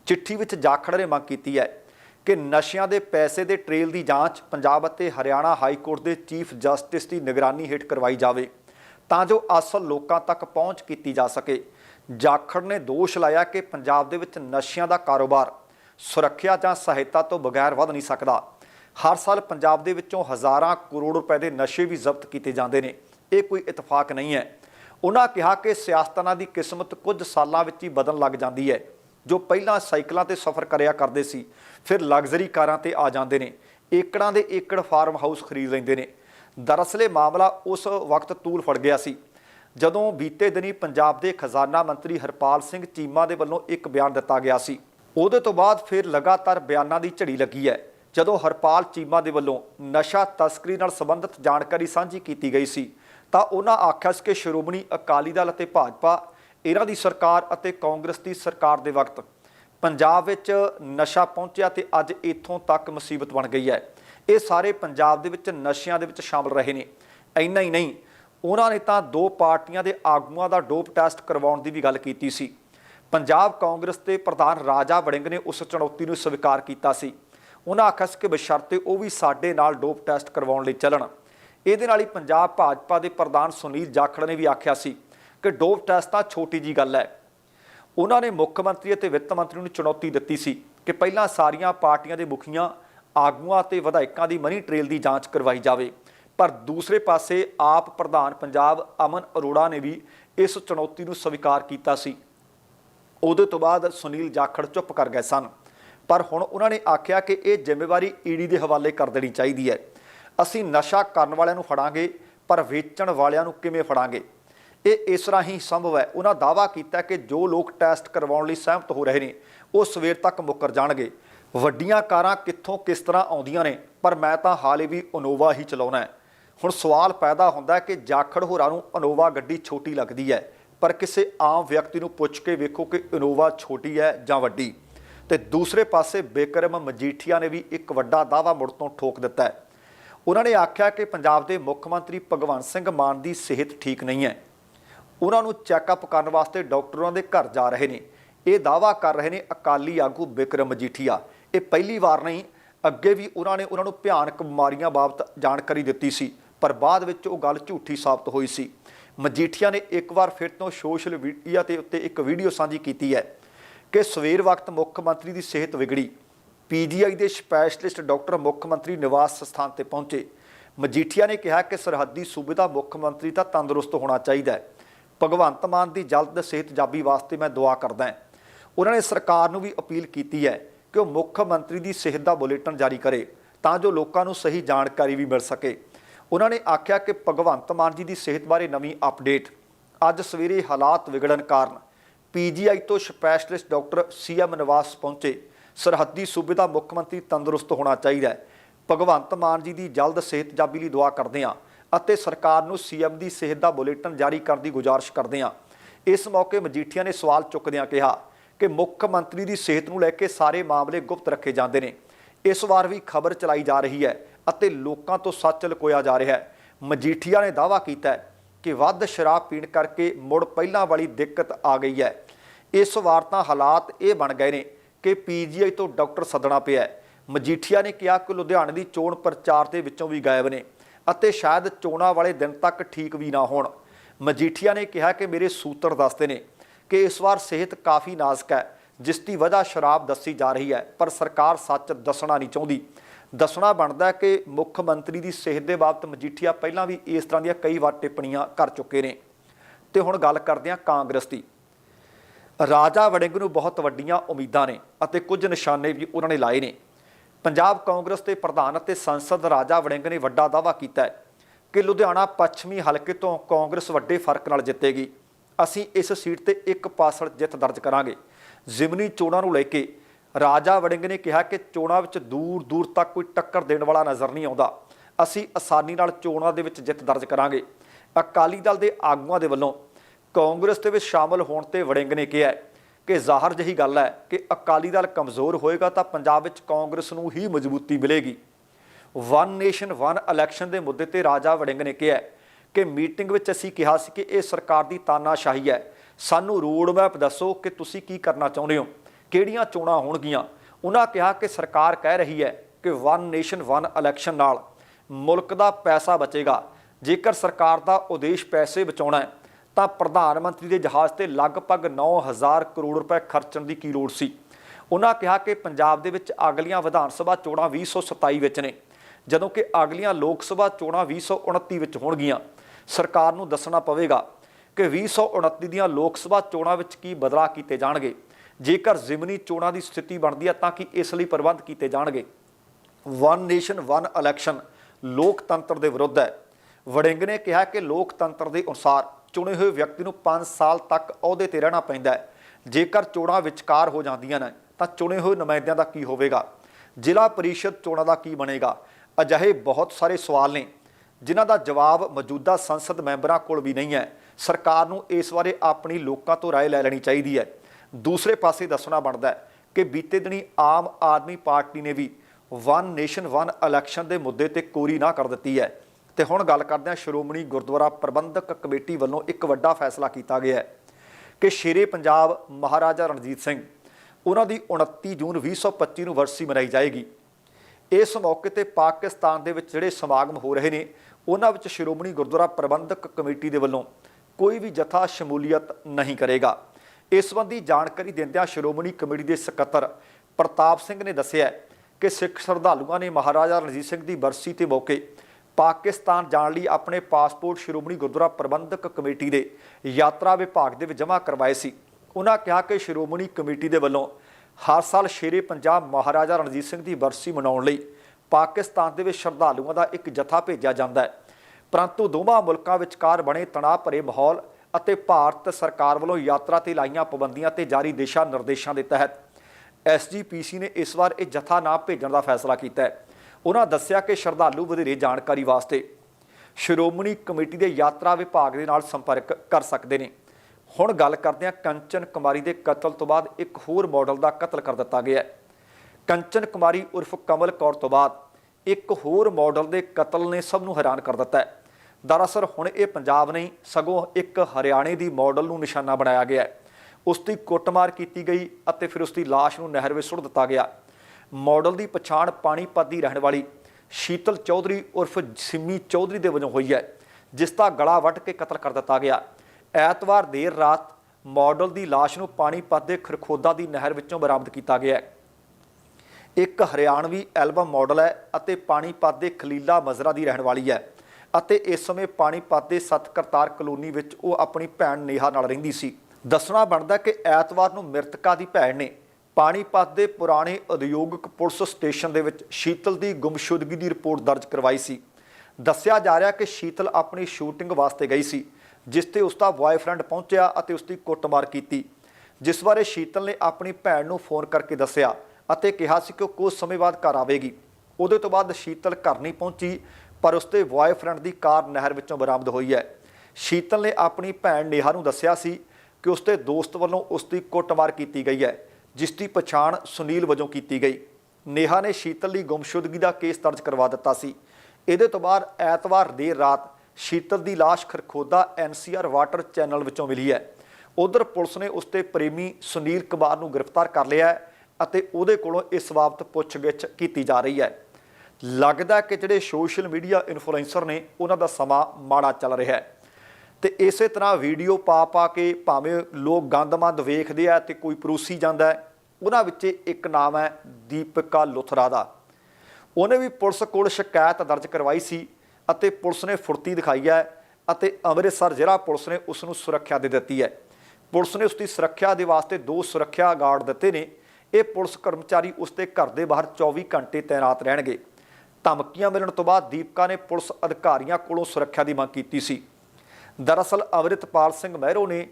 ਚਿੱਠੀ ਵਿੱਚ ਜਾਖੜ ਨੇ ਮੰਗ ਕੀਤੀ ਹੈ ਕਿ ਨਸ਼ਿਆਂ ਦੇ ਪੈਸੇ ਦੇ ਟ੍ਰੇਲ ਦੀ ਜਾਂਚ ਪੰਜਾਬ ਅਤੇ ਹਰਿਆਣਾ ਹਾਈ ਕੋਰਟ ਦੇ ਚੀਫ ਜਸਟਿਸ ਦੀ ਨਿਗਰਾਨੀ ਹੇਠ ਕਰਵਾਈ ਜਾਵੇ ਤਾਂ ਜੋ ਅਸਲ ਲੋਕਾਂ ਤੱਕ ਪਹੁੰਚ ਕੀਤੀ ਜਾ ਸਕੇ। ਜਾਖੜ ਨੇ ਦੋਸ਼ ਲਾਇਆ ਕਿ ਪੰਜਾਬ ਦੇ ਵਿੱਚ ਨਸ਼ਿਆਂ ਦਾ ਕਾਰੋਬਾਰ ਸੁਰੱਖਿਆ ਜਾਂ ਸਹਾਇਤਾ ਤੋਂ ਬਗੈਰ ਵਧ ਨਹੀਂ ਸਕਦਾ। ਹਰ ਸਾਲ ਪੰਜਾਬ ਦੇ ਵਿੱਚੋਂ ਹਜ਼ਾਰਾਂ ਕਰੋੜ ਰੁਪਏ ਦੇ ਨਸ਼ੇ ਵੀ ਜ਼ਬਤ ਕੀਤੇ ਜਾਂਦੇ ਨੇ। ਇਹ ਕੋਈ ਇਤਫਾਕ ਨਹੀਂ ਹੈ। ਉਹਨਾਂ ਕਿਹਾ ਕਿ ਸਿਆਸਤਦਾਨਾਂ ਦੀ ਕਿਸਮਤ ਕੁਝ ਸਾਲਾਂ ਵਿੱਚ ਹੀ ਬਦਲਣ ਲੱਗ ਜਾਂਦੀ ਹੈ, ਜੋ ਪਹਿਲਾਂ ਸਾਈਕਲਾਂ ਤੇ ਸਫ਼ਰ ਕਰਿਆ ਕਰਦੇ ਸੀ, ਫਿਰ ਲਗਜ਼ਰੀ ਕਾਰਾਂ ਤੇ ਆ ਜਾਂਦੇ ਨੇ, ਏਕੜਾਂ ਦੇ ਏਕੜ ਫਾਰਮ ਹਾਊਸ ਖਰੀਦ ਲੈਂਦੇ ਨੇ। ਦਰਅਸਲ ਇਹ ਮਾਮਲਾ ਉਸ ਵਕਤ ਤੂਲ ਫੜ ਗਿਆ ਸੀ, ਜਦੋਂ ਬੀਤੇ ਦਿਨੀ ਪੰਜਾਬ ਦੇ ਖਜ਼ਾਨਾ ਮੰਤਰੀ ਹਰਪਾਲ ਸਿੰਘ ਚੀਮਾ ਦੇ ਵੱਲੋਂ ਇੱਕ ਬਿਆਨ ਦਿੱਤਾ ਗਿਆ ਸੀ। ਉਹਦੇ ਤੋਂ ਬਾਅਦ ਫਿਰ ਲਗਾਤਾਰ ਬਿਆਨਾਂ ਦੀ ਝੜੀ ਲੱਗੀ ਹੈ, ਜਦੋਂ ਹਰਪਾਲ ਚੀਮਾ ਦੇ ਵੱਲੋਂ ਨਸ਼ਾ ਤਸਕਰੀ ਨਾਲ ਸੰਬੰਧਿਤ ਜਾਣਕਾਰੀ ਸਾਂਝੀ ਕੀਤੀ ਗਈ ਸੀ, ਤਾਂ ਉਹਨਾਂ ਆਖਿਆ ਸੀ ਕਿ ਸ਼੍ਰੋਮਣੀ ਅਕਾਲੀ ਦਲ ਅਤੇ ਭਾਜਪਾ, ਇਹਨਾਂ ਦੀ ਸਰਕਾਰ ਅਤੇ ਕਾਂਗਰਸ ਦੀ ਸਰਕਾਰ ਦੇ ਵਕਤ ਪੰਜਾਬ ਵਿੱਚ ਨਸ਼ਾ ਪਹੁੰਚਿਆ ਤੇ ਅੱਜ ਇੱਥੋਂ ਤੱਕ ਮੁਸੀਬਤ ਬਣ ਗਈ ਹੈ। ਇਹ ਸਾਰੇ ਪੰਜਾਬ ਦੇ ਵਿੱਚ ਨਸ਼ਿਆਂ ਦੇ ਵਿੱਚ ਸ਼ਾਮਲ ਰਹੇ ਨੇ। ਇੰਨਾ ਹੀ ਨਹੀਂ, ਉਹਨਾਂ ਨੇ ਤਾਂ ਦੋ ਪਾਰਟੀਆਂ ਦੇ ਆਗੂਆਂ ਦਾ ਡੋਪ ਟੈਸਟ ਕਰਵਾਉਣ ਦੀ ਵੀ ਗੱਲ ਕੀਤੀ ਸੀ। ਪੰਜਾਬ ਕਾਂਗਰਸ ਦੇ ਪ੍ਰਧਾਨ ਰਾਜਾ ਵੜਿੰਗ ਨੇ ਉਸ ਚੁਣੌਤੀ ਨੂੰ ਸਵੀਕਾਰ ਕੀਤਾ ਸੀ। ਉਹਨਾਂ ਆਖਿਆ ਸੀ ਕਿ ਬਸ਼ਰਤੇ ਉਹ ਵੀ ਸਾਡੇ ਨਾਲ ਡੋਪ ਟੈਸਟ ਕਰਵਾਉਣ ਲਈ ਚੱਲਣ। ਇਹਦੇ ਨਾਲ ਹੀ ਪੰਜਾਬ ਭਾਜਪਾ ਦੇ ਪ੍ਰਧਾਨ ਸੁਨੀਲ ਜਾਖੜ ਨੇ ਵੀ ਆਖਿਆ ਸੀ ਕਿ ਡੋਪ ਟੈਸਟ ਤਾਂ ਛੋਟੀ ਜੀ ਗੱਲ ਹੈ। ਉਹਨਾਂ ਨੇ ਮੁੱਖ ਮੰਤਰੀ ਅਤੇ ਵਿੱਤ ਮੰਤਰੀ ਨੂੰ ਚੁਣੌਤੀ ਦਿੱਤੀ ਸੀ ਕਿ ਪਹਿਲਾਂ ਸਾਰੀਆਂ ਪਾਰਟੀਆਂ ਦੇ ਮੁਖੀਆਂ, ਆਗੂਆਂ ਤੇ ਵਿਧਾਇਕਾਂ ਦੀ ਮਨੀ ਟ੍ਰੇਲ ਦੀ ਜਾਂਚ ਕਰਵਾਈ ਜਾਵੇ। ਪਰ ਦੂਸਰੇ ਪਾਸੇ ਆਪ ਪ੍ਰਧਾਨ ਪੰਜਾਬ ਅਮਨ ਅਰੋੜਾ ਨੇ ਵੀ ਇਸ ਚੁਣੌਤੀ ਨੂੰ ਸਵੀਕਾਰ ਕੀਤਾ ਸੀ। ਉਹਦੇ ਤੋਂ ਬਾਅਦ ਸੁਨੀਲ ਜਾਖੜ ਚੁੱਪ ਕਰ ਗਏ ਸਨ। ਪਰ ਹੁਣ ਉਹਨਾਂ ਨੇ ਆਖਿਆ ਕਿ ਇਹ ਜ਼ਿੰਮੇਵਾਰੀ ਈਡੀ ਦੇ ਹਵਾਲੇ ਕਰ ਦੇਣੀ ਚਾਹੀਦੀ ਹੈ। ਅਸੀਂ ਨਸ਼ਾ ਕਰਨ ਵਾਲਿਆਂ ਨੂੰ ਫੜਾਂਗੇ, ਪਰ ਵੇਚਣ ਵਾਲਿਆਂ ਨੂੰ ਕਿਵੇਂ ਫੜਾਂਗੇ? ਇਹ ਇਸ ਤਰ੍ਹਾਂ ਹੀ ਸੰਭਵ ਹੈ। ਉਹਨਾਂ ਦਾਵਾ ਕੀਤਾ ਕਿ ਜੋ ਲੋਕ ਟੈਸਟ ਕਰਵਾਉਣ ਲਈ ਸਹਿਮਤ ਹੋ ਰਹੇ ਨੇ, ਉਹ ਸਵੇਰ ਤੱਕ ਮੁੱਕਰ ਜਾਣਗੇ। ਵੱਡੀਆਂ ਕਾਰਾਂ ਕਿੱਥੋਂ ਕਿਸ ਤਰ੍ਹਾਂ ਆਉਂਦੀਆਂ ਨੇ? ਪਰ ਮੈਂ ਤਾਂ ਹਾਲੇ ਵੀ ਇਨੋਵਾ ਹੀ ਚਲਾਉਣਾ ਹੈ। ਹੁਣ ਸਵਾਲ ਪੈਦਾ ਹੁੰਦਾ ਹੈ ਕਿ ਜਾਖੜ ਹੋਰਾਂ ਨੂੰ ਅਨੋਵਾ ਗੱਡੀ ਛੋਟੀ ਲੱਗਦੀ ਹੈ। ਪਰ ਕਿਸੇ ਆਮ ਵਿਅਕਤੀ ਨੂੰ ਪੁੱਛ ਕੇ ਵੇਖੋ ਕਿ ਇਨੋਵਾ ਛੋਟੀ ਹੈ ਜਾਂ ਵੱਡੀ। ਤੇ ਦੂਸਰੇ ਪਾਸੇ ਬੇਕਰਮ ਮਜੀਠੀਆ ਨੇ ਵੀ ਇੱਕ ਵੱਡਾ ਦਾਅਵਾ ਮੁੜ ਤੋਂ ਠੋਕ ਦਿੱਤਾ ਹੈ। ਉਹਨਾਂ ਨੇ ਆਖਿਆ ਕਿ ਪੰਜਾਬ ਦੇ ਮੁੱਖ ਮੰਤਰੀ ਭਗਵੰਤ ਸਿੰਘ ਮਾਨ ਦੀ ਸਿਹਤ ਠੀਕ ਨਹੀਂ ਹੈ। ਉਹਨਾਂ ਨੂੰ ਚੈੱਕਅਪ ਕਰਨ ਵਾਸਤੇ ਡਾਕਟਰਾਂ ਦੇ ਘਰ ਜਾ ਰਹੇ ਨੇ। ਇਹ ਦਾਵਾ ਕਰ ਰਹੇ ਨੇ ਅਕਾਲੀ ਆਗੂ ਬਿਕਰਮ ਮਜੀਠੀਆ। ਇਹ ਪਹਿਲੀ ਵਾਰ ਨਹੀਂ, ਅੱਗੇ ਵੀ ਉਹਨਾਂ ਨੇ ਉਹਨਾਂ ਨੂੰ ਭਿਆਨਕ ਬਿਮਾਰੀਆਂ ਬਾਬਤ ਜਾਣਕਾਰੀ ਦਿੱਤੀ ਸੀ, ਪਰ ਬਾਅਦ ਵਿੱਚ ਉਹ ਗੱਲ ਝੂਠੀ ਸਾਬਤ ਹੋਈ ਸੀ। ਮਜੀਠੀਆ ਨੇ ਇੱਕ ਵਾਰ ਫਿਰ ਤੋਂ ਸੋਸ਼ਲ ਮੀਡੀਆ ਤੇ ਉੱਤੇ ਇੱਕ ਵੀਡੀਓ ਸਾਂਝੀ ਕੀਤੀ ਹੈ ਕਿ ਸਵੇਰ ਵਕਤ ਮੁੱਖ ਮੰਤਰੀ ਦੀ ਸਿਹਤ ਵਿਗੜੀ। ਪੀਜੀਆਈ ਦੇ ਸਪੈਸ਼ਲਿਸਟ ਡਾਕਟਰ ਮੁੱਖ ਮੰਤਰੀ ਨਿਵਾਸ ਸਥਾਨ ਤੇ ਪਹੁੰਚੇ। ਮਜੀਠੀਆ ਨੇ ਕਿਹਾ ਕਿ ਸਰਹੱਦੀ ਸੂਬੇ ਦਾ ਮੁੱਖ ਮੰਤਰੀ ਤਾਂ ਤੰਦਰੁਸਤ ਹੋਣਾ ਚਾਹੀਦਾ ਹੈ। ਭਗਵੰਤ ਮਾਨ ਦੀ ਜਲਦ ਸਿਹਤਯਾਬੀ ਵਾਸਤੇ ਮੈਂ ਦੁਆ ਕਰਦਾ ਹਾਂ। ਉਹਨਾਂ ਨੇ ਸਰਕਾਰ ਨੂੰ ਵੀ ਅਪੀਲ ਕੀਤੀ ਹੈ ਕਿ ਉਹ ਮੁੱਖ ਮੰਤਰੀ ਦੀ ਸਿਹਤ ਦਾ ਬੁਲੇਟਿਨ ਜਾਰੀ ਕਰੇ ਤਾਂ ਜੋ ਲੋਕਾਂ ਨੂੰ ਸਹੀ ਜਾਣਕਾਰੀ ਵੀ ਮਿਲ ਸਕੇ। ਉਹਨਾਂ ਨੇ ਆਖਿਆ ਕਿ ਭਗਵੰਤ ਮਾਨ ਜੀ ਦੀ ਸਿਹਤ ਬਾਰੇ ਨਵੀਂ ਅਪਡੇਟ। ਅੱਜ ਸਵੇਰੇ ਹਾਲਾਤ ਵਿਗੜਨ ਕਾਰਨ ਪੀਜੀਆਈ ਤੋਂ ਸਪੈਸ਼ਲਿਸਟ ਡਾਕਟਰ ਸੀਐਮ ਨਿਵਾਸ ਪਹੁੰਚੇ। ਸਰਹੱਦੀ ਸੂਬੇ ਦਾ ਮੁੱਖ ਮੰਤਰੀ ਤੰਦਰੁਸਤ ਹੋਣਾ ਚਾਹੀਦਾ ਹੈ। ਭਗਵੰਤ ਮਾਨ ਜੀ ਦੀ ਜਲਦ ਸਿਹਤਯਾਬੀ ਲਈ ਦੁਆ ਕਰਦੇ ਹਾਂ ਅਤੇ ਸਰਕਾਰ ਨੂੰ ਸੀਐਮ ਦੀ ਸਿਹਤ ਦਾ ਬੁਲੇਟਿਨ ਜਾਰੀ ਕਰਨ ਦੀ ਗੁਜ਼ਾਰਿਸ਼ ਕਰਦੇ ਹਾਂ। ਇਸ ਮੌਕੇ ਮਜੀਠੀਆ ਨੇ ਸਵਾਲ ਚੁੱਕਦਿਆਂ ਕਿਹਾ ਕਿ ਮੁੱਖ ਮੰਤਰੀ ਦੀ ਸਿਹਤ ਨੂੰ ਲੈ ਕੇ ਸਾਰੇ ਮਾਮਲੇ ਗੁਪਤ ਰੱਖੇ ਜਾਂਦੇ ਨੇ। ਇਸ ਵਾਰ ਵੀ ਖਬਰ ਚਲਾਈ ਜਾ ਰਹੀ ਹੈ। ਅਤੇ ਲੋਕਾਂ ਤੋਂ ਸੱਚ ਲੁਕੋਇਆ ਜਾ ਰਿਹਾ ਹੈ। ਮਜੀਠੀਆ ਨੇ ਦਾਅਵਾ ਕੀਤਾ ਕਿ ਵੱਧ ਸ਼ਰਾਬ ਪੀਣ ਕਰਕੇ ਮੁੜ ਪਹਿਲਾਂ ਵਾਲੀ ਦਿੱਕਤ ਆ ਗਈ ਹੈ। ਇਸ ਵਾਰ ਤਾਂ ਹਾਲਾਤ ਇਹ ਬਣ ਗਏ ਨੇ ਕਿ ਪੀਜੀਆਈ ਤੋਂ ਡਾਕਟਰ ਸੱਦਣਾ ਪਿਆ ਮਜੀਠੀਆ ਨੇ ਕਿਹਾ ਕਿ ਲੁਧਿਆਣੇ ਦੀ ਚੋਣ ਪ੍ਰਚਾਰ ਦੇ ਵਿੱਚੋਂ ਵੀ ਗਾਇਬ ਨੇ ਅਤੇ ਸ਼ਾਇਦ ਚੋਣਾਂ ਵਾਲੇ ਦਿਨ ਤੱਕ ਠੀਕ ਵੀ ਨਾ ਹੋਣ। ਮਜੀਠੀਆ ਨੇ ਕਿਹਾ ਕਿ ਮੇਰੇ ਸੂਤਰ ਦੱਸਦੇ ਨੇ ਕਿ ਇਸ ਵਾਰ ਸਿਹਤ ਕਾਫੀ ਨਾਜ਼ੁਕ ਹੈ, ਜਿਸ ਦੀ ਵਜ੍ਹਾ ਸ਼ਰਾਬ ਦੱਸੀ ਜਾ ਰਹੀ ਹੈ, ਪਰ ਸਰਕਾਰ ਸੱਚ ਦੱਸਣਾ ਨਹੀਂ ਚਾਹੁੰਦੀ। ਦੱਸਣਾ ਬਣਦਾ ਕਿ ਮੁੱਖ ਮੰਤਰੀ ਦੀ ਸਿਹਤ ਦੇ ਬਾਬਤ ਮਜੀਠੀਆ ਪਹਿਲਾਂ ਵੀ ਇਸ ਤਰ੍ਹਾਂ ਦੀਆਂ ਕਈ ਵਾਰ ਟਿੱਪਣੀਆਂ ਕਰ ਚੁੱਕੇ ਨੇ। ਤੇ ਹੁਣ ਗੱਲ ਕਰਦੇ ਹਾਂ ਕਾਂਗਰਸ ਦੀ। ਰਾਜਾ ਵੜਿੰਗ ਨੂੰ ਬਹੁਤ ਵੱਡੀਆਂ ਉਮੀਦਾਂ ਨੇ ਅਤੇ ਕੁਝ ਨਿਸ਼ਾਨੇ ਵੀ ਉਹਨਾਂ ਨੇ ਲਾਏ ਨੇ। ਪੰਜਾਬ ਕਾਂਗਰਸ ਦੇ ਪ੍ਰਧਾਨ ਅਤੇ ਸੰਸਦ ਰਾਜਾ ਵੜਿੰਗ ਨੇ ਵੱਡਾ ਦਾਅਵਾ ਕੀਤਾ ਹੈ ਕਿ ਲੁਧਿਆਣਾ ਪੱਛਮੀ ਹਲਕੇ ਤੋਂ ਕਾਂਗਰਸ ਵੱਡੇ ਫ਼ਰਕ ਨਾਲ ਜਿੱਤੇਗੀ। ਅਸੀਂ ਇਸ ਸੀਟ ਤੇ ਇੱਕ ਪਾਸੜ ਜਿੱਤ ਦਰਜ ਕਰਾਂਗੇ। ਜ਼ਿਮਨੀ ਚੋਣਾਂ ਨੂੰ ਲੈ ਕੇ ਰਾਜਾ ਵੜਿੰਗ ਨੇ ਕਿਹਾ ਕਿ ਚੋਣਾਂ ਵਿੱਚ ਦੂਰ ਦੂਰ ਤੱਕ ਕੋਈ ਟੱਕਰ ਦੇਣ ਵਾਲਾ ਨਜ਼ਰ ਨਹੀਂ ਆਉਂਦਾ। ਅਸੀਂ ਆਸਾਨੀ ਨਾਲ ਚੋਣਾਂ ਦੇ ਵਿੱਚ ਜਿੱਤ ਦਰਜ ਕਰਾਂਗੇ। ਅਕਾਲੀ ਦਲ ਦੇ ਆਗੂਆਂ ਦੇ ਵੱਲੋਂ ਕਾਂਗਰਸ ਦੇ ਵਿੱਚ ਸ਼ਾਮਲ ਹੋਣ ਤੇ ਵੜਿੰਗ ਨੇ ਕਿਹਾ ਕਿ ਜ਼ਾਹਰ ਜਹੀ ਗੱਲ ਹੈ ਕਿ ਅਕਾਲੀ ਦਲ ਕਮਜ਼ੋਰ ਹੋਏਗਾ ਤਾਂ ਪੰਜਾਬ ਵਿੱਚ ਕਾਂਗਰਸ ਨੂੰ ਹੀ ਮਜ਼ਬੂਤੀ ਮਿਲੇਗੀ। ਵਨ ਨੇਸ਼ਨ ਵਨ ਇਲੈਕਸ਼ਨ ਦੇ ਮੁੱਦੇ ਤੇ ਰਾਜਾ ਵੜਿੰਗ ਨੇ ਕਿਹਾ ਕਿ ਮੀਟਿੰਗ ਵਿੱਚ ਅਸੀਂ ਕਿਹਾ ਸੀ ਕਿ ਇਹ ਸਰਕਾਰ ਦੀ ਤਾਨਾਸ਼ਾਹੀ ਹੈ। ਸਾਨੂੰ ਰੋਡ ਮੈਪ ਦੱਸੋ ਕਿ ਤੁਸੀਂ ਕੀ ਕਰਨਾ ਚਾਹੁੰਦੇ ਹੋ। ਕਿਹੜੀਆਂ ਚੋਣਾਂ ਹੋਣਗੀਆਂ? ਉਹਨਾਂ ਕਿਹਾ ਕਿ ਸਰਕਾਰ ਕਹਿ ਰਹੀ ਹੈ ਕਿ ਵਨ ਨੇਸ਼ਨ ਵਨ ਇਲੈਕਸ਼ਨ ਨਾਲ ਮੁਲਕ ਦਾ ਪੈਸਾ ਬਚੇਗਾ। ਜੇਕਰ ਸਰਕਾਰ ਦਾ ਉਦੇਸ਼ ਪੈਸੇ ਬਚਾਉਣਾ ਹੈ, ਤਾਂ ਪ੍ਰਧਾਨ ਮੰਤਰੀ ਦੇ ਜਹਾਜ਼ ਤੇ ਲਗਭਗ 9000 ਕਰੋੜ ਰੁਪਏ ਖਰਚਣ ਦੀ ਕੀ ਲੋੜ ਸੀ? ਉਹਨਾਂ ਕਿਹਾ ਕਿ ਪੰਜਾਬ ਦੇ ਵਿੱਚ ਅਗਲੀਆਂ ਵਿਧਾਨ ਸਭਾ ਚੋਣਾਂ 2027 ਵਿੱਚ ਨੇ, ਜਦੋਂ ਕਿ ਅਗਲੀਆਂ ਲੋਕ ਸਭਾ ਚੋਣਾਂ 2029 ਵਿੱਚ ਹੋਣਗੀਆਂ। ਸਰਕਾਰ ਨੂੰ ਦੱਸਣਾ ਪਵੇਗਾ ਕਿ 2029 ਦੀਆਂ ਲੋਕ ਸਭਾ ਚੋਣਾਂ ਵਿੱਚ ਕੀ ਬਦਲਾਅ ਕੀਤੇ ਜਾਣਗੇ। ਜੇਕਰ ਜ਼ਿਮਨੀ ਚੋਣਾਂ ਦੀ ਸਥਿਤੀ ਬਣਦੀ ਹੈ ਤਾਂ ਕਿ ਇਸ ਲਈ ਪ੍ਰਬੰਧ ਕੀਤੇ ਜਾਣਗੇ ਵਨ ਨੇਸ਼ਨ ਵਨ ਇਲੈਕਸ਼ਨ ਲੋਕਤੰਤਰ ਦੇ ਵਿਰੁੱਧ ਹੈ ਵੜਿੰਗ ਨੇ ਕਿਹਾ ਕਿ ਲੋਕਤੰਤਰ ਦੇ ਅਨੁਸਾਰ ਚੁਣੇ ਹੋਏ ਵਿਅਕਤੀ ਨੂੰ 5 ਸਾਲ ਤੱਕ ਅਹੁਦੇ ਤੇ ਰਹਿਣਾ ਪੈਂਦਾ ਹੈ ਜੇਕਰ ਚੋਣਾਂ ਵਿਚਕਾਰ ਹੋ ਜਾਂਦੀਆਂ ਨੇ ਤਾਂ ਚੁਣੇ ਹੋਏ ਨੁਮਾਇੰਦਿਆਂ ਦਾ ਕੀ ਹੋਵੇਗਾ ਜ਼ਿਲ੍ਹਾ ਪਰਿਸ਼ਦ ਚੋਣਾਂ ਦਾ ਕੀ ਬਣੇਗਾ ਅਜਿਹੇ ਬਹੁਤ ਸਾਰੇ ਸਵਾਲ ਨੇ ਜਿਨ੍ਹਾਂ ਦਾ ਜਵਾਬ ਮੌਜੂਦਾ ਸੰਸਦ ਮੈਂਬਰਾਂ ਕੋਲ ਵੀ ਨਹੀਂ ਹੈ ਸਰਕਾਰ ਨੂੰ ਇਸ ਬਾਰੇ ਆਪਣੀ ਲੋਕਾਂ ਤੋਂ رائے ਲੈ ਲੈਣੀ ਚਾਹੀਦੀ ਹੈ ਦੂਸਰੇ ਪਾਸੇ ਦੱਸਣਾ ਬਣਦਾ ਹੈ ਕਿ ਬੀਤੇ ਦਿਨੀ ਆਮ ਆਦਮੀ ਪਾਰਟੀ ਨੇ ਵੀ ਵਨ ਨੇਸ਼ਨ ਵਨ ਇਲੈਕਸ਼ਨ ਦੇ ਮੁੱਦੇ ਤੇ ਕੋਰੀ ਨਾ ਕਰ ਦਿੱਤੀ ਹੈ। ਤੇ ਹੁਣ ਗੱਲ ਕਰਦੇ ਹਾਂ ਸ਼੍ਰੋਮਣੀ ਗੁਰਦੁਆਰਾ ਪ੍ਰਬੰਧਕ ਕਮੇਟੀ ਵੱਲੋਂ ਇੱਕ ਵੱਡਾ ਫੈਸਲਾ ਕੀਤਾ ਗਿਆ ਹੈ ਕਿ ਸ਼ੇਰੇ ਪੰਜਾਬ ਮਹਾਰਾਜਾ ਰਣਜੀਤ ਸਿੰਘ, ਉਹਨਾਂ ਦੀ 29 ਜੂਨ 2025 ਨੂੰ ਵਰਸੀ ਮਨਾਈ ਜਾਏਗੀ। ਇਸ ਮੌਕੇ ਤੇ ਪਾਕਿਸਤਾਨ ਦੇ ਵਿੱਚ ਜਿਹੜੇ ਸਮਾਗਮ ਹੋ ਰਹੇ ਨੇ, ਉਹਨਾਂ ਵਿੱਚ ਸ਼੍ਰੋਮਣੀ ਗੁਰਦੁਆਰਾ ਪ੍ਰਬੰਧਕ ਕਮੇਟੀ ਦੇ ਵੱਲੋਂ ਕੋਈ ਵੀ ਜਥਾ ਸ਼ਮੂਲੀਅਤ ਨਹੀਂ ਕਰੇਗਾ। ਇਸ ਸੰਬੰਧੀ ਜਾਣਕਾਰੀ ਦਿੰਦਿਆਂ ਸ਼੍ਰੋਮਣੀ ਕਮੇਟੀ ਦੇ ਸਕੱਤਰ ਪ੍ਰਤਾਪ ਸਿੰਘ ਨੇ ਦੱਸਿਆ ਕਿ ਸਿੱਖ ਸ਼ਰਧਾਲੂਆਂ ਨੇ ਮਹਾਰਾਜਾ ਰਣਜੀਤ ਸਿੰਘ ਦੀ ਬਰਸੀ ਤੇ ਮੌਕੇ ਪਾਕਿਸਤਾਨ ਜਾਣ ਲਈ ਆਪਣੇ ਪਾਸਪੋਰਟ ਸ਼੍ਰੋਮਣੀ ਗੁਰਦੁਆਰਾ ਪ੍ਰਬੰਧਕ ਕਮੇਟੀ ਦੇ ਯਾਤਰਾ ਵਿਭਾਗ ਦੇ ਵਿੱਚ ਜਮ੍ਹਾਂ ਕਰਵਾਏ ਸੀ। ਉਹਨਾਂ ਕਿਹਾ ਕਿ ਸ਼੍ਰੋਮਣੀ ਕਮੇਟੀ ਦੇ ਵੱਲੋਂ ਹਰ ਸਾਲ ਸ਼ੇਰੇ ਪੰਜਾਬ ਮਹਾਰਾਜਾ ਰਣਜੀਤ ਸਿੰਘ ਦੀ ਬਰਸੀ ਮਨਾਉਣ ਲਈ ਪਾਕਿਸਤਾਨ ਦੇ ਵਿੱਚ ਸ਼ਰਧਾਲੂਆਂ ਦਾ ਇੱਕ ਜਥਾ ਭੇਜਿਆ ਜਾਂਦਾ ਹੈ। ਪਰੰਤੂ ਦੋਵਾਂ ਮੁਲਕਾਂ ਵਿਚਕਾਰ ਬਣੇ ਤਣਾਅ ਭਰੇ ਮਾਹੌਲ ਅਤੇ ਭਾਰਤ ਸਰਕਾਰ ਵੱਲੋਂ ਯਾਤਰਾ ਤੇ ਲਾਈਆਂ ਪਾਬੰਦੀਆਂ ਤੇ ਜਾਰੀ ਦਿਸ਼ਾ ਨਿਰਦੇਸ਼ਾਂ ਦੇ ਤਹਿਤ। ਐਸਜੀਪੀਸੀ ਨੇ ਇਸ ਵਾਰ ਇਹ ਜਥਾ ਨਾ ਭੇਜਣ ਦਾ ਫੈਸਲਾ ਕੀਤਾ ਹੈ। ਉਹਨਾਂ ਦੱਸਿਆ ਕਿ ਸ਼ਰਧਾਲੂ ਵਧੇਰੇ ਜਾਣਕਾਰੀ ਵਾਸਤੇ ਸ਼੍ਰੋਮਣੀ ਕਮੇਟੀ ਦੇ ਯਾਤਰਾ ਵਿਭਾਗ ਦੇ ਨਾਲ ਸੰਪਰਕ ਕਰ ਸਕਦੇ ਨੇ। ਹੁਣ ਗੱਲ ਕਰਦੇ ਹਾਂ ਕੰਚਨ ਕੁਮਾਰੀ ਦੇ ਕਤਲ ਤੋਂ ਬਾਅਦ ਇੱਕ ਹੋਰ ਮਾਡਲ ਦਾ ਕਤਲ ਕਰ ਦਿੱਤਾ ਗਿਆ ਹੈ। ਕੰਚਨ ਕੁਮਾਰੀ ਉਰਫ ਕਮਲ ਕੌਰ ਤੋਂ ਬਾਅਦ ਇੱਕ ਹੋਰ ਮਾਡਲ ਦੇ ਕਤਲ ਨੇ ਸਭ ਨੂੰ ਹੈਰਾਨ ਕਰ ਦਿੱਤਾ ਹੈ। ਦਰਅਸਲ ਹੁਣ ਇਹ ਪੰਜਾਬ ਨਹੀਂ, ਸਗੋਂ ਇੱਕ ਹਰਿਆਣੇ ਦੀ ਮਾਡਲ ਨੂੰ ਨਿਸ਼ਾਨਾ ਬਣਾਇਆ ਗਿਆ ਹੈ। ਉਸ ਦੀ ਕੁੱਟਮਾਰ ਕੀਤੀ ਗਈ ਅਤੇ ਫਿਰ ਉਸ ਦੀ ਲਾਸ਼ ਨੂੰ ਨਹਿਰ ਵਿੱਚ ਸੁੱਟ ਦਿੱਤਾ ਗਿਆ। ਮਾਡਲ ਦੀ ਪਛਾਣ ਪਾਣੀਪਤ ਦੀ ਰਹਿਣ ਵਾਲੀ ਸ਼ੀਤਲ ਚੌਧਰੀ ਉਰਫ ਸਿੰਮੀ ਚੌਧਰੀ ਦੇ ਵਜੋਂ ਹੋਈ ਹੈ, ਜਿਸ ਦਾ ਗਲਾ ਵੱਢ ਕੇ ਕਤਲ ਕਰ ਦਿੱਤਾ ਗਿਆ। ਐਤਵਾਰ ਦੇਰ ਰਾਤ ਮਾਡਲ ਦੀ ਲਾਸ਼ ਨੂੰ ਪਾਣੀਪਤ ਦੇ ਖਰਖੋਦਾ ਦੀ ਨਹਿਰ ਵਿੱਚੋਂ ਬਰਾਮਦ ਕੀਤਾ ਗਿਆ ਹੈ। ਇੱਕ ਹਰਿਆਣਵੀ ਐਲਬਮ ਮਾਡਲ ਹੈ ਅਤੇ ਪਾਣੀਪਤ ਦੇ ਖਲੀਲਾ ਮਜ਼ਰਾ ਦੀ ਰਹਿਣ ਵਾਲੀ ਹੈ। ਅਤੇ ਇਸ ਸਮੇਂ ਪਾਣੀਪਤ ਦੇ ਸਤਕਰਤਾਰ ਕਲੋਨੀ ਵਿੱਚ ਉਹ ਆਪਣੀ ਭੈਣ ਨੇਹਾ ਨਾਲ ਰਹਿੰਦੀ ਸੀ। ਦੱਸਣਾ ਬਣਦਾ ਕਿ ਐਤਵਾਰ ਨੂੰ ਮ੍ਰਿਤਕਾ ਦੀ ਭੈਣ ਨੇ ਪਾਣੀਪਤ ਦੇ ਪੁਰਾਣੇ ਉਦਯੋਗਿਕ ਪੁਲਿਸ ਸਟੇਸ਼ਨ ਦੇ ਵਿੱਚ ਸ਼ੀਤਲ ਦੀ ਗੁੰਮਸ਼ੁਦਗੀ ਦੀ ਰਿਪੋਰਟ ਦਰਜ ਕਰਵਾਈ ਸੀ। ਦੱਸਿਆ ਜਾ ਰਿਹਾ ਕਿ ਸ਼ੀਤਲ ਆਪਣੀ ਸ਼ੂਟਿੰਗ ਵਾਸਤੇ ਗਈ ਸੀ, ਜਿਸ ਤੇ ਉਸ ਦਾ ਬॉयਫ੍ਰੈਂਡ ਪਹੁੰਚਿਆ ਅਤੇ ਉਸ ਦੀ ਕੁੱਟਮਾਰ ਕੀਤੀ, ਜਿਸ ਬਾਰੇ ਸ਼ੀਤਲ ਨੇ ਆਪਣੀ ਭੈਣ ਨੂੰ ਫੋਨ ਕਰਕੇ ਦੱਸਿਆ ਅਤੇ ਕਿਹਾ ਸੀ ਕਿ ਉਹ ਕੁਝ ਸਮੇਂ ਬਾਅਦ ਘਰ ਆਵੇਗੀ। ਉਹਦੇ ਤੋਂ ਬਾਅਦ ਸ਼ੀਤਲ ਘਰ ਨਹੀਂ ਪਹੁੰਚੀ ਪਰ ਉਸਦੇ ਬॉयਫ੍ਰੈਂਡ ਦੀ ਕਾਰ ਨਹਿਰ ਵਿੱਚੋਂ ਬਰਾਮਦ ਹੋਈ ਹੈ। ਸ਼ੀਤਲ ਨੇ ਆਪਣੀ ਭੈਣ ਨੇਹਾ ਨੂੰ ਦੱਸਿਆ ਸੀ ਕਿ ਉਸਦੇ ਦੋਸਤ ਵੱਲੋਂ ਉਸ ਦੀ ਕੁੱਟਮਾਰ ਕੀਤੀ ਗਈ ਹੈ, ਜਿਸ ਦੀ ਪਛਾਣ ਸੁਨੀਲ ਵਜੋਂ ਕੀਤੀ ਗਈ। ਨੇਹਾ ਨੇ ਸ਼ੀਤਲ ਦੀ ਗੁੰਮਸ਼ੁਦਗੀ ਦਾ ਕੇਸ ਦਰਜ ਕਰਵਾ ਦਿੱਤਾ ਸੀ। ਇਹਦੇ ਤੋਂ ਬਾਅਦ ਐਤਵਾਰ ਦੇਰ ਰਾਤ ਸ਼ੀਤਲ ਦੀ ਲਾਸ਼ ਖਰਖੋਦਾ ਐਨਸੀਆਰ ਵਾਟਰ ਚੈਨਲ ਵਿੱਚੋਂ ਮਿਲੀ ਹੈ। ਉਧਰ ਪੁਲਿਸ ਨੇ ਉਸ ਦੇ ਪ੍ਰੇਮੀ ਸੁਨੀਲ ਕੁਮਾਰ ਨੂੰ ਗ੍ਰਿਫਤਾਰ ਕਰ ਲਿਆ ਅਤੇ ਉਹਦੇ ਕੋਲੋਂ ਇਸ ਬਾਬਤ ਪੁੱਛਗਿੱਛ ਕੀਤੀ ਜਾ ਰਹੀ ਹੈ। ਲੱਗਦਾ ਕਿ ਜਿਹੜੇ ਸੋਸ਼ਲ ਮੀਡੀਆ ਇਨਫਲੂਐਂਸਰ ਨੇ ਉਹਨਾਂ ਦਾ ਸਮਾਂ ਮਾੜਾ ਚੱਲ ਰਿਹਾ ਹੈ। ਤੇ ਇਸੇ ਤਰ੍ਹਾਂ ਵੀਡੀਓ ਪਾ ਪਾ ਕੇ ਭਾਵੇਂ ਲੋਕ ਗੰਦਮੰਦ ਵੇਖਦੇ ਆ ਤੇ ਕੋਈ ਪਰੂਸੀ ਜਾਂਦਾ ਉਹਨਾਂ ਵਿੱਚ ਇੱਕ ਨਾਮ ਹੈ ਦੀਪਿਕਾ ਲੁਥਰਾ ਦਾ ਉਹਨੇ ਵੀ ਪੁਲਿਸ ਕੋਲ ਸ਼ਿਕਾਇਤ ਦਰਜ ਕਰਵਾਈ ਸੀ ਅਤੇ ਪੁਲਿਸ ਨੇ ਫੁਰਤੀ ਦਿਖਾਈ ਹੈ ਅਤੇ ਅੰਮ੍ਰਿਤਸਰ ਜ਼ਿਲ੍ਹਾ ਪੁਲਿਸ ਨੇ ਉਸ ਨੂੰ ਸੁਰੱਖਿਆ ਦੇ ਦਿੱਤੀ ਹੈ। ਪੁਲਿਸ ਨੇ ਉਸ ਦੀ ਸੁਰੱਖਿਆ ਦੇ ਵਾਸਤੇ ਦੋ ਸੁਰੱਖਿਆ ਗਾਰਡ ਦਿੱਤੇ ਨੇ। ਇਹ ਪੁਲਿਸ ਕਰਮਚਾਰੀ ਉਸ ਦੇ ਘਰ ਦੇ ਬਾਹਰ 24 ਘੰਟੇ ਤਾਇਨਾਤ ਰਹਿਣਗੇ। ਧਮਕੀਆਂ ਮਿਲਣ ਤੋਂ ਬਾਅਦ ਦੀਪਕਾ ਨੇ ਪੁਲਿਸ ਅਧਿਕਾਰੀਆਂ ਕੋਲੋਂ ਸੁਰੱਖਿਆ ਦੀ ਮੰਗ ਕੀਤੀ ਸੀ। ਦਰਅਸਲ, ਅਮਰਿਤਪਾਲ ਸਿੰਘ ਮਹਿਰੋ ਨੇ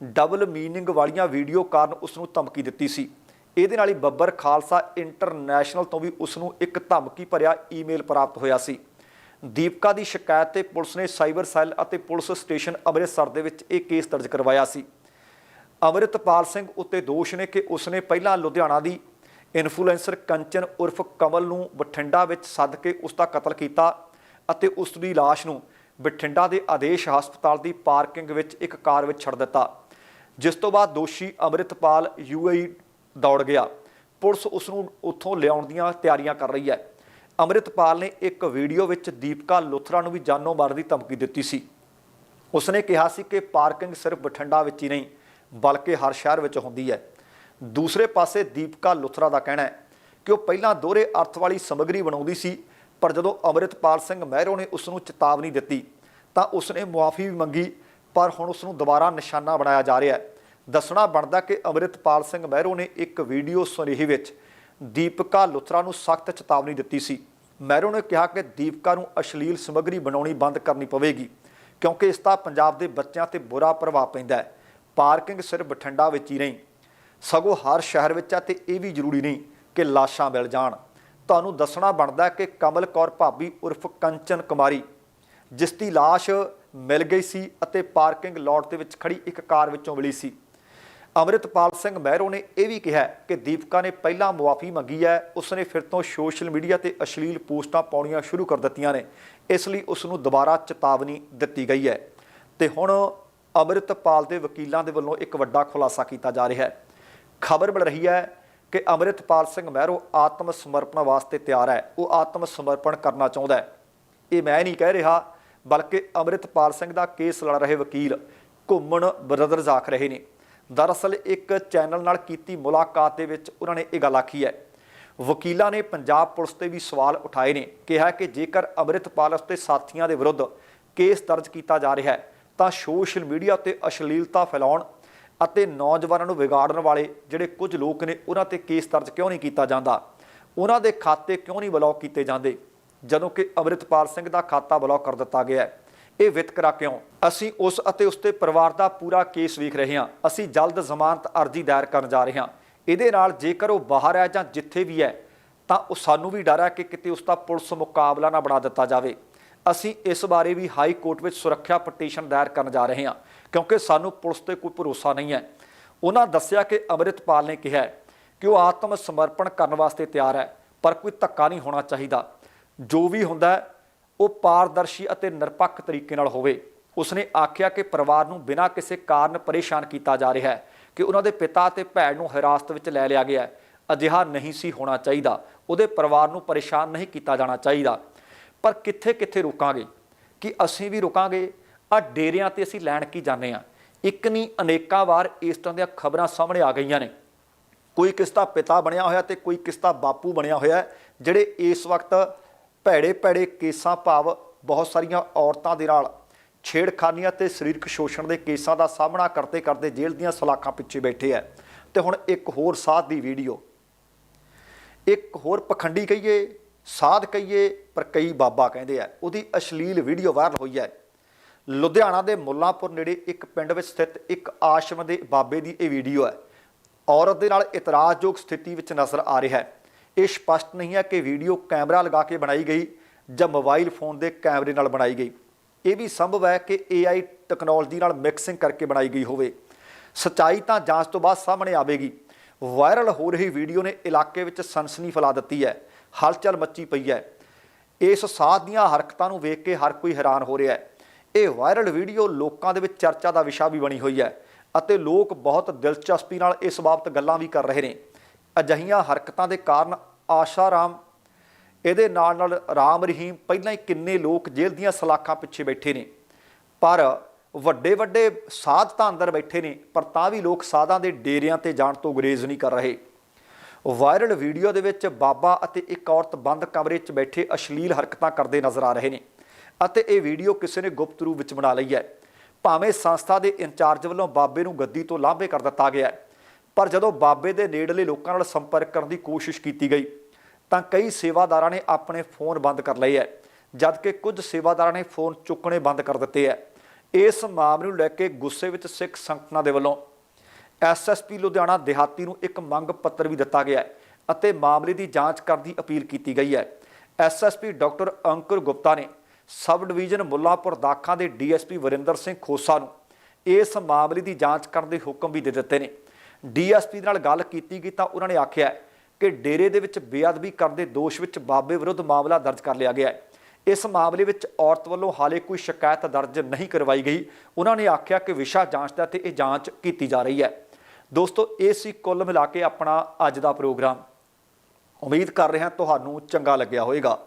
ਡਬਲ ਮੀਨਿੰਗ ਵਾਲੀਆਂ ਵੀਡੀਓ ਕਾਰਨ ਉਸ ਨੂੰ ਧਮਕੀ ਦਿੱਤੀ ਸੀ। ਇਹਦੇ ਨਾਲ ਹੀ ਬੱਬਰ ਖਾਲਸਾ ਇੰਟਰਨੈਸ਼ਨਲ ਤੋਂ ਵੀ ਉਸ ਨੂੰ ਇੱਕ ਧਮਕੀ ਭਰਿਆ ਈਮੇਲ ਪ੍ਰਾਪਤ ਹੋਇਆ ਸੀ। ਦੀਪਕਾ ਦੀ ਸ਼ਿਕਾਇਤ ਤੇ ਪੁਲਿਸ ਨੇ ਸਾਈਬਰ ਸੈੱਲ ਅਤੇ ਪੁਲਿਸ ਸਟੇਸ਼ਨ ਅੰਮ੍ਰਿਤਸਰ ਦੇ ਵਿੱਚ ਇਹ ਕੇਸ ਦਰਜ ਕਰਵਾਇਆ ਸੀ। ਅੰਮ੍ਰਿਤਪਾਲ ਸਿੰਘ ਉੱਤੇ ਦੋਸ਼ ਨੇ ਕਿ ਉਸਨੇ ਪਹਿਲਾਂ ਲੁਧਿਆਣਾ ਦੀ ਇਨਫਲੂਐਂਸਰ ਕੰਚਨ ਉਰਫ ਕਮਲ ਨੂੰ ਬਠਿੰਡਾ ਵਿੱਚ ਸੱਦ ਕੇ ਉਸ ਦਾ ਕਤਲ ਕੀਤਾ ਅਤੇ ਉਸ ਦੀ ਲਾਸ਼ ਨੂੰ ਬਠਿੰਡਾ ਦੇ ਆਦੇਸ਼ ਹਸਪਤਾਲ ਦੀ ਪਾਰਕਿੰਗ ਵਿੱਚ ਇੱਕ ਕਾਰ ਵਿੱਚ ਛੱਡ ਦਿੱਤਾ, ਜਿਸ ਤੋਂ ਬਾਅਦ ਦੋਸ਼ੀ ਅਮਰਿਤਪਾਲ ਯੂਏਈ ਦੌੜ ਗਿਆ। ਪੁਲਿਸ ਉਸ ਨੂੰ ਉੱਥੋਂ ਲਿਆਉਣ ਦੀਆਂ ਤਿਆਰੀਆਂ ਕਰ ਰਹੀ ਹੈ। ਅਮਰਿਤਪਾਲ ਨੇ ਇੱਕ ਵੀਡੀਓ ਵਿੱਚ ਦੀਪਕਾ ਲੁਥਰਾ ਨੂੰ ਵੀ ਜਾਨੋਂ ਮਾਰਨ ਦੀ ਧਮਕੀ ਦਿੱਤੀ ਸੀ। ਉਸਨੇ ਕਿਹਾ ਸੀ ਕਿ ਪਾਰਕਿੰਗ ਸਿਰਫ ਬਠਿੰਡਾ ਵਿੱਚ ਹੀ ਨਹੀਂ, ਬਲਕਿ ਹਰ ਸ਼ਹਿਰ ਵਿੱਚ ਹੁੰਦੀ ਹੈ। ਦੂਸਰੇ ਪਾਸੇ ਦੀਪਕਾ ਲੁਥਰਾ ਦਾ ਕਹਿਣਾ ਹੈ ਕਿ ਉਹ ਪਹਿਲਾਂ ਦੋਹਰੇ ਅਰਥ ਵਾਲੀ ਸਮੱਗਰੀ ਬਣਾਉਂਦੀ ਸੀ, ਪਰ ਜਦੋਂ ਅਮਰਿਤਪਾਲ ਸਿੰਘ ਮਹਿਰੋ ਨੇ ਉਸ ਨੂੰ ਚੇਤਾਵਨੀ ਦਿੱਤੀ, ਤਾਂ ਉਸਨੇ ਮੁਆਫੀ ਵੀ ਮੰਗੀ, ਪਰ ਹੁਣ ਉਸ ਨੂੰ ਦੁਬਾਰਾ ਨਿਸ਼ਾਨਾ ਬਣਾਇਆ ਜਾ ਰਿਹਾ ਹੈ। ਦੱਸਣਾ ਬਣਦਾ ਕਿ ਅਮਰਿਤਪਾਲ ਸਿੰਘ ਮਹਿਰੋ ਨੇ ਇੱਕ ਵੀਡੀਓ ਸੁਨੇਹੇ ਵਿੱਚ ਦੀਪਕਾ ਲੁਥਰਾ ਨੂੰ ਸਖਤ ਚੇਤਾਵਨੀ ਦਿੱਤੀ ਸੀ। ਮਹਿਰੋ ਨੇ ਕਿਹਾ ਕਿ ਦੀਪਕਾ ਨੂੰ ਅਸ਼ਲੀਲ ਸਮੱਗਰੀ ਬਣਾਉਣੀ ਬੰਦ ਕਰਨੀ ਪਵੇਗੀ, ਕਿਉਂਕਿ ਇਸ ਦਾ ਪੰਜਾਬ ਦੇ ਬੱਚਿਆਂ ਤੇ ਬੁਰਾ ਪ੍ਰਭਾਵ ਪੈਂਦਾ ਹੈ। ਪਾਰਕਿੰਗ ਸਿਰਫ ਬਠਿੰਡਾ ਵਿੱਚ ਹੀ ਨਹੀਂ ਸਗੋਂ ਹਰ ਸ਼ਹਿਰ ਵਿੱਚ ਹੈ ਤੇ ਇਹ ਵੀ ਜ਼ਰੂਰੀ ਨਹੀਂ ਕਿ ਲਾਸ਼ਾਂ ਮਿਲ ਜਾਣ। ਤੁਹਾਨੂੰ ਦੱਸਣਾ ਬਣਦਾ ਕਿ ਕਮਲ ਕੌਰ ਭਾਬੀ ਉਰਫ ਕੰਚਨ ਕੁਮਾਰੀ, ਜਿਸ ਦੀ ਲਾਸ਼ ਮਿਲ ਗਈ ਸੀ ਅਤੇ ਪਾਰਕਿੰਗ ਲੋਟ ਦੇ ਵਿੱਚ ਖੜੀ ਇੱਕ ਕਾਰ ਵਿੱਚੋਂ ਮਿਲੀ ਸੀ। ਅਮਰਿਤਪਾਲ ਸਿੰਘ ਮਹਿਰੋ ਨੇ ਇਹ ਵੀ ਕਿਹਾ ਕਿ ਦੀਪਕਾ ਨੇ ਪਹਿਲਾਂ ਮੁਆਫੀ ਮੰਗੀ ਹੈ, ਉਸਨੇ ਫਿਰ ਤੋਂ ਸੋਸ਼ਲ ਮੀਡੀਆ ਤੇ ਅਸ਼ਲੀਲ ਪੋਸਟਾਂ ਪਾਉਣੀਆਂ ਸ਼ੁਰੂ ਕਰ ਦਿੱਤੀਆਂ ਨੇ, ਇਸ ਲਈ ਉਸ ਨੂੰ ਦੁਬਾਰਾ ਚੇਤਾਵਨੀ ਦਿੱਤੀ ਗਈ ਹੈ। ਤੇ ਹੁਣ ਅਮਰਿਤਪਾਲ ਦੇ ਵਕੀਲਾਂ ਦੇ ਵੱਲੋਂ ਇੱਕ ਵੱਡਾ ਖੁਲਾਸਾ ਕੀਤਾ ਜਾ ਰਿਹਾ ਹੈ। ਖਬਰ ਮਿਲ ਰਹੀ ਹੈ ਕਿ ਅਮਰਿਤਪਾਲ ਸਿੰਘ ਮਹਿਰੋ ਆਤਮ ਸਮਰਪਣ ਵਾਸਤੇ ਤਿਆਰ ਹੈ। ਉਹ ਆਤਮ ਸਮਰਪਣ ਕਰਨਾ ਚਾਹੁੰਦਾ ਹੈ। ਇਹ ਮੈਂ ਨਹੀਂ ਕਹਿ ਰਿਹਾ, ਬਲਕਿ ਅਮਰਿਤਪਾਲ ਸਿੰਘ ਦਾ ਕੇਸ ਲੜ ਰਹੇ ਵਕੀਲ ਘੁੰਮਣ ਬ੍ਰਦਰਜ਼ ਆਖ ਰਹੇ ਨੇ। ਦਰਅਸਲ ਇੱਕ ਚੈਨਲ ਨਾਲ ਕੀਤੀ ਮੁਲਾਕਾਤ ਦੇ ਵਿੱਚ ਉਹਨਾਂ ਨੇ ਇਹ ਗੱਲ ਆਖੀ ਹੈ। ਵਕੀਲਾਂ ਨੇ ਪੰਜਾਬ ਪੁਲਿਸ ਤੇ ਵੀ ਸਵਾਲ ਉਠਾਏ ਨੇ। ਕਿਹਾ ਕਿ ਜੇਕਰ ਅਮਰਿਤਪਾਲ ਅਤੇ ਸਾਥੀਆਂ ਦੇ ਵਿਰੁੱਧ ਕੇਸ ਦਰਜ ਕੀਤਾ ਜਾ ਰਿਹਾ ਹੈ, ਤਾਂ ਸੋਸ਼ਲ ਮੀਡੀਆ ਤੇ ਅਸ਼ਲੀਲਤਾ ਫੈਲਾਉਣ ਅਤੇ ਨੌਜਵਾਨਾਂ ਨੂੰ ਵਿਗਾੜਨ ਵਾਲੇ ਜਿਹੜੇ ਕੁਝ ਲੋਕ ਨੇ, ਉਹਨਾਂ ਤੇ ਕੇਸ ਦਰਜ ਕਿਉਂ ਨਹੀਂ ਕੀਤਾ ਜਾਂਦਾ? ਉਹਨਾਂ ਦੇ ਖਾਤੇ ਕਿਉਂ ਨਹੀਂ ਬਲੌਕ ਕੀਤੇ ਜਾਂਦੇ? ਜਦੋਂ ਕਿ ਅਮਰਿਤਪਾਲ ਸਿੰਘ ਦਾ ਖਾਤਾ ਬਲੌਕ ਕਰ ਦਿੱਤਾ ਗਿਆ ਹੈ। ਇਹ ਵਿਤਕਰਾ ਕਿਉਂ? ਅਸੀਂ ਉਸ ਅਤੇ ਉਸ ਦੇ ਪਰਿਵਾਰ ਦਾ ਪੂਰਾ ਕੇਸ ਵੇਖ ਰਹੇ ਹਾਂ। ਅਸੀਂ ਜਲਦ ਜ਼ਮਾਨਤ ਅਰਜ਼ੀ ਦਾਇਰ ਕਰਨ ਜਾ ਰਹੇ ਹਾਂ। ਇਹਦੇ ਨਾਲ ਜੇਕਰ ਉਹ ਬਾਹਰ ਹੈ ਜਾਂ ਜਿੱਥੇ ਵੀ ਹੈ, ਤਾਂ ਉਹ ਸਾਨੂੰ ਵੀ ਡਰ ਹੈ ਕਿ ਕਿਤੇ ਉਸ ਦਾ ਪੁਲਿਸ ਮੁਕਾਬਲਾ ਨਾ ਬਣਾ ਦਿੱਤਾ ਜਾਵੇ। ਅਸੀਂ ਇਸ ਬਾਰੇ ਵੀ ਹਾਈ ਕੋਰਟ ਵਿੱਚ ਸੁਰੱਖਿਆ ਪਟੀਸ਼ਨ ਦਾਇਰ ਕਰਨ ਜਾ ਰਹੇ ਹਾਂ। ਕਿਉਂਕਿ ਸਾਨੂੰ ਪੁਲਿਸ ਤੇ ਕੋਈ ਭਰੋਸਾ ਨਹੀਂ ਹੈ। ਉਹਨਾਂ ਦੱਸਿਆ ਕਿ ਅਮਰਿਤਪਾਲ ਨੇ ਕਿਹਾ ਕਿ ਉਹ ਆਤਮ ਸਮਰਪਣ ਕਰਨ ਵਾਸਤੇ ਤਿਆਰ ਹੈ, ਪਰ ਕੋਈ ਧੱਕਾ ਨਹੀਂ ਹੋਣਾ ਚਾਹੀਦਾ। ਜੋ ਵੀ ਹੁੰਦਾ ਉਹ ਪਾਰਦਰਸ਼ੀ ਅਤੇ ਨਿਰਪੱਖ ਤਰੀਕੇ ਨਾਲ ਹੋਵੇ। ਉਸਨੇ ਆਖਿਆ ਕਿ ਪਰਿਵਾਰ ਨੂੰ ਬਿਨਾਂ ਕਿਸੇ ਕਾਰਨ ਪਰੇਸ਼ਾਨ ਕੀਤਾ ਜਾ ਰਿਹਾ ਹੈ ਕਿ ਉਹਨਾਂ ਦੇ ਪਿਤਾ ਤੇ ਭੈਣ ਨੂੰ ਹਿਰਾਸਤ ਵਿੱਚ ਲੈ ਲਿਆ ਗਿਆ ਅਜਿਹਾ ਨਹੀਂ ਸੀ ਹੋਣਾ ਚਾਹੀਦਾ। ਉਹਦੇ ਪਰਿਵਾਰ ਨੂੰ ਪਰੇਸ਼ਾਨ ਨਹੀਂ ਕੀਤਾ ਜਾਣਾ ਚਾਹੀਦਾ। ਪਰ ਕਿੱਥੇ ਕਿੱਥੇ ਰੁਕਾਂਗੇ? ਕਿ ਅਸੀਂ ਵੀ ਰੁਕਾਂਗੇ? ਆ ਡੇਰਿਆਂ ਤੇ ਅਸੀਂ ਲੈਣ ਕੀ ਜਾਂਦੇ ਆ ਇੱਕ ਨਹੀਂ, ਅਨੇਕਾਂ ਵਾਰ ਇਸ ਤਰ੍ਹਾਂ ਦੀਆਂ ਖਬਰਾਂ ਸਾਹਮਣੇ ਆ ਗਈਆਂ ਨੇ। ਕੋਈ ਕਿਸ ਦਾ ਪਿਤਾ ਬਣਿਆ ਹੋਇਆ ਤੇ ਕੋਈ ਕਿਸ ਦਾ ਬਾਪੂ ਬਣਿਆ ਹੋਇਆ ਜਿਹੜੇ ਇਸ ਵਕਤ ਭੈੜੇ ਭੈੜੇ ਕੇਸਾਂ ਭਾਵ ਬਹੁਤ ਸਾਰੀਆਂ ਔਰਤਾਂ ਦੇ ਨਾਲ ਛੇੜਖਾਨੀਆਂ ਤੇ ਸਰੀਰਕ ਸ਼ੋਸ਼ਣ ਦੇ ਕੇਸਾਂ ਦਾ ਸਾਹਮਣਾ ਕਰਦੇ ਕਰਦੇ ਜੇਲ੍ਹ ਦੀਆਂ ਸਲਾਖਾਂ ਪਿੱਛੇ ਬੈਠੇ ਹੈ। ਤੇ ਹੁਣ ਇੱਕ ਹੋਰ ਸਾਧ ਦੀ ਵੀਡੀਓ। ਇੱਕ ਹੋਰ ਪਖੰਡੀ ਕਹੀਏ, ਸਾਧ ਕਹੀਏ, ਪਰ ਕਈ ਬਾਬਾ ਕਹਿੰਦੇ ਆ, ਉਹਦੀ ਅਸ਼ਲੀਲ ਵੀਡੀਓ ਵਾਇਰਲ ਹੋਈ ਹੈ। ਲੁਧਿਆਣਾ ਦੇ ਮੁੱਲਾਂਪੁਰ ਨੇੜੇ ਇੱਕ ਪਿੰਡ ਵਿੱਚ ਸਥਿਤ ਇੱਕ ਆਸ਼ਰਮ ਦੇ ਬਾਬੇ ਦੀ ਇਹ ਵੀਡੀਓ ਹੈ। ਔਰਤ ਦੇ ਨਾਲ ਇਤਰਾਜ਼ਯੋਗ ਸਥਿਤੀ ਵਿੱਚ ਨਜ਼ਰ ਆ ਰਿਹਾ ਹੈ। ਇਹ ਸਪਸ਼ਟ ਨਹੀਂ ਹੈ ਕਿ ਵੀਡੀਓ ਕੈਮਰਾ ਲਗਾ ਕੇ ਬਣਾਈ ਗਈ ਜਾਂ ਮੋਬਾਈਲ ਫੋਨ ਦੇ ਕੈਮਰੇ ਨਾਲ ਬਣਾਈ ਗਈ। ਇਹ ਵੀ ਸੰਭਵ ਹੈ ਕਿ AI ਟੈਕਨੋਲੋਜੀ ਨਾਲ ਮਿਕਸਿੰਗ ਕਰਕੇ ਬਣਾਈ ਗਈ ਹੋਵੇ। ਸਚਾਈ ਤਾਂ ਜਾਂਚ ਤੋਂ ਬਾਅਦ ਸਾਹਮਣੇ ਆਵੇਗੀ। ਵਾਇਰਲ ਹੋ ਰਹੀ ਵੀਡੀਓ ਨੇ ਇਲਾਕੇ ਵਿੱਚ ਸਨਸਨੀ ਫੈਲਾ ਦਿੱਤੀ ਹੈ। ਹਲਚਲ ਮੱਚੀ ਪਈ ਹੈ। ਇਸ ਸਾਧ ਦੀਆਂ ਹਰਕਤਾਂ ਨੂੰ ਵੇਖ ਕੇ ਹਰ ਕੋਈ ਹੈਰਾਨ ਹੋ ਰਿਹਾ ਹੈ। ਇਹ ਵਾਇਰਲ ਵੀਡੀਓ ਲੋਕਾਂ ਦੇ ਵਿੱਚ ਚਰਚਾ ਦਾ ਵਿਸ਼ਾ ਵੀ ਬਣੀ ਹੋਈ ਹੈ ਅਤੇ ਲੋਕ ਬਹੁਤ ਦਿਲਚਸਪੀ ਨਾਲ ਇਸ ਬਾਬਤ ਗੱਲਾਂ ਵੀ ਕਰ ਰਹੇ ਨੇ। ਅਜਹੀਆਂ ਹਰਕਤਾਂ ਦੇ ਕਾਰਨ ਆਸ਼ਾ ਰਾਮ, ਇਹਦੇ ਨਾਲ ਨਾਲ ਰਾਮ ਰਹੀਮ ਪਹਿਲਾਂ ਹੀ ਕਿੰਨੇ ਲੋਕ ਜੇਲ੍ਹ ਦੀਆਂ ਸਲਾਖਾਂ ਪਿੱਛੇ ਬੈਠੇ ਨੇ। ਪਰ ਵੱਡੇ ਵੱਡੇ ਸਾਧ ਤਾਂ ਅੰਦਰ ਬੈਠੇ ਨੇ, ਪਰ ਤਾਂ ਵੀ ਲੋਕ ਸਾਧਾਂ ਦੇ ਡੇਰਿਆਂ ਤੇ ਜਾਣ ਤੋਂ ਗੁਰੇਜ਼ ਨਹੀਂ ਕਰ ਰਹੇ। ਵਾਇਰਲ ਵੀਡੀਓ ਦੇ ਵਿੱਚ ਬਾਬਾ ਅਤੇ ਇੱਕ ਔਰਤ ਬੰਦ ਕਮਰੇ 'ਚ ਬੈਠੇ ਅਸ਼ਲੀਲ ਹਰਕਤਾਂ ਕਰਦੇ ਨਜ਼ਰ ਆ ਰਹੇ ਨੇ। ਅਤੇ ਇਹ ਵੀਡੀਓ ਕਿਸੇ ਨੇ ਗੁਪਤ ਰੂਪ ਵਿੱਚ ਬਣਾ ਲਈ ਹੈ। ਭਾਵੇਂ ਸੰਸਥਾ ਦੇ ਇੰਚਾਰਜ ਵੱਲੋਂ ਬਾਬੇ ਨੂੰ ਗੱਦੀ ਤੋਂ ਲਾਂਭੇ ਕਰ ਦਿੱਤਾ ਗਿਆ ਪਰ ਜਦੋਂ ਬਾਬੇ ਦੇ ਨੇੜਲੇ ਲੋਕਾਂ ਨਾਲ ਸੰਪਰਕ ਕਰਨ ਦੀ ਕੋਸ਼ਿਸ਼ ਕੀਤੀ ਗਈ, ਤਾਂ ਕਈ ਸੇਵਾਦਾਰਾਂ ਨੇ ਆਪਣੇ ਫੋਨ ਬੰਦ ਕਰ ਲਏ ਹੈ, ਜਦਕਿ ਕੁਝ ਸੇਵਾਦਾਰਾਂ ਨੇ ਫੋਨ ਚੁੱਕਣੇ ਬੰਦ ਕਰ ਦਿੱਤੇ ਹੈ। ਇਸ ਮਾਮਲੇ ਨੂੰ ਲੈ ਕੇ ਗੁੱਸੇ ਵਿੱਚ ਸਿੱਖ ਸੰਗਠਨਾਂ ਦੇ ਵੱਲੋਂ ਐਸਐਸਪੀ ਲੁਧਿਆਣਾ ਦਿਹਾਤੀ ਨੂੰ ਇੱਕ ਮੰਗ ਪੱਤਰ ਵੀ ਦਿੱਤਾ ਗਿਆ ਹੈ ਅਤੇ ਮਾਮਲੇ ਦੀ ਜਾਂਚ ਕਰਨ ਦੀ ਅਪੀਲ ਕੀਤੀ ਗਈ ਹੈ। ਐਸਐਸਪੀ ਡਾਕਟਰ ਅੰਕੁਰ ਗੁਪਤਾ ਨੇ ਸਬ ਡਿਵੀਜ਼ਨ ਮੁੱਲਾਂਪੁਰ ਦਾਖਾਂ ਦੇ ਡੀਐਸਪੀ ਵਰਿੰਦਰ ਸਿੰਘ ਖੋਸਾ ਨੂੰ ਇਸ ਮਾਮਲੇ ਦੀ ਜਾਂਚ ਕਰਨ ਦੇ ਹੁਕਮ ਵੀ ਦੇ ਦਿੱਤੇ ਨੇ। ਡੀਐਸਪੀ ਨਾਲ ਗੱਲ ਕੀਤੀ ਗਈ ਤਾਂ ਉਹਨਾਂ ਨੇ ਆਖਿਆ ਕਿ ਡੇਰੇ ਦੇ ਵਿੱਚ ਬੇਅਦਬੀ ਕਰਨ ਦੇ ਦੋਸ਼ ਵਿੱਚ ਬਾਬੇ ਵਿਰੁੱਧ ਮਾਮਲਾ ਦਰਜ ਕਰ ਲਿਆ ਗਿਆ ਹੈ। ਇਸ ਮਾਮਲੇ ਵਿੱਚ ਔਰਤ ਵੱਲੋਂ ਹਾਲੇ ਕੋਈ ਸ਼ਿਕਾਇਤ ਦਰਜ ਨਹੀਂ ਕਰਵਾਈ ਗਈ। ਉਹਨਾਂ ਨੇ ਆਖਿਆ ਕਿ ਵਿਸ਼ਾ ਜਾਂਚ ਦਾ ਤੇ ਇਹ ਜਾਂਚ ਕੀਤੀ ਜਾ ਰਹੀ ਹੈ। ਦੋਸਤੋ, ਇਹ ਸੀ ਕੁੱਲ ਮਿਲਾ ਕੇ ਆਪਣਾ ਅੱਜ ਦਾ ਪ੍ਰੋਗਰਾਮ। ਉਮੀਦ ਕਰ ਰਿਹਾ ਤੁਹਾਨੂੰ ਚੰਗਾ ਲੱਗਿਆ ਹੋਵੇਗਾ।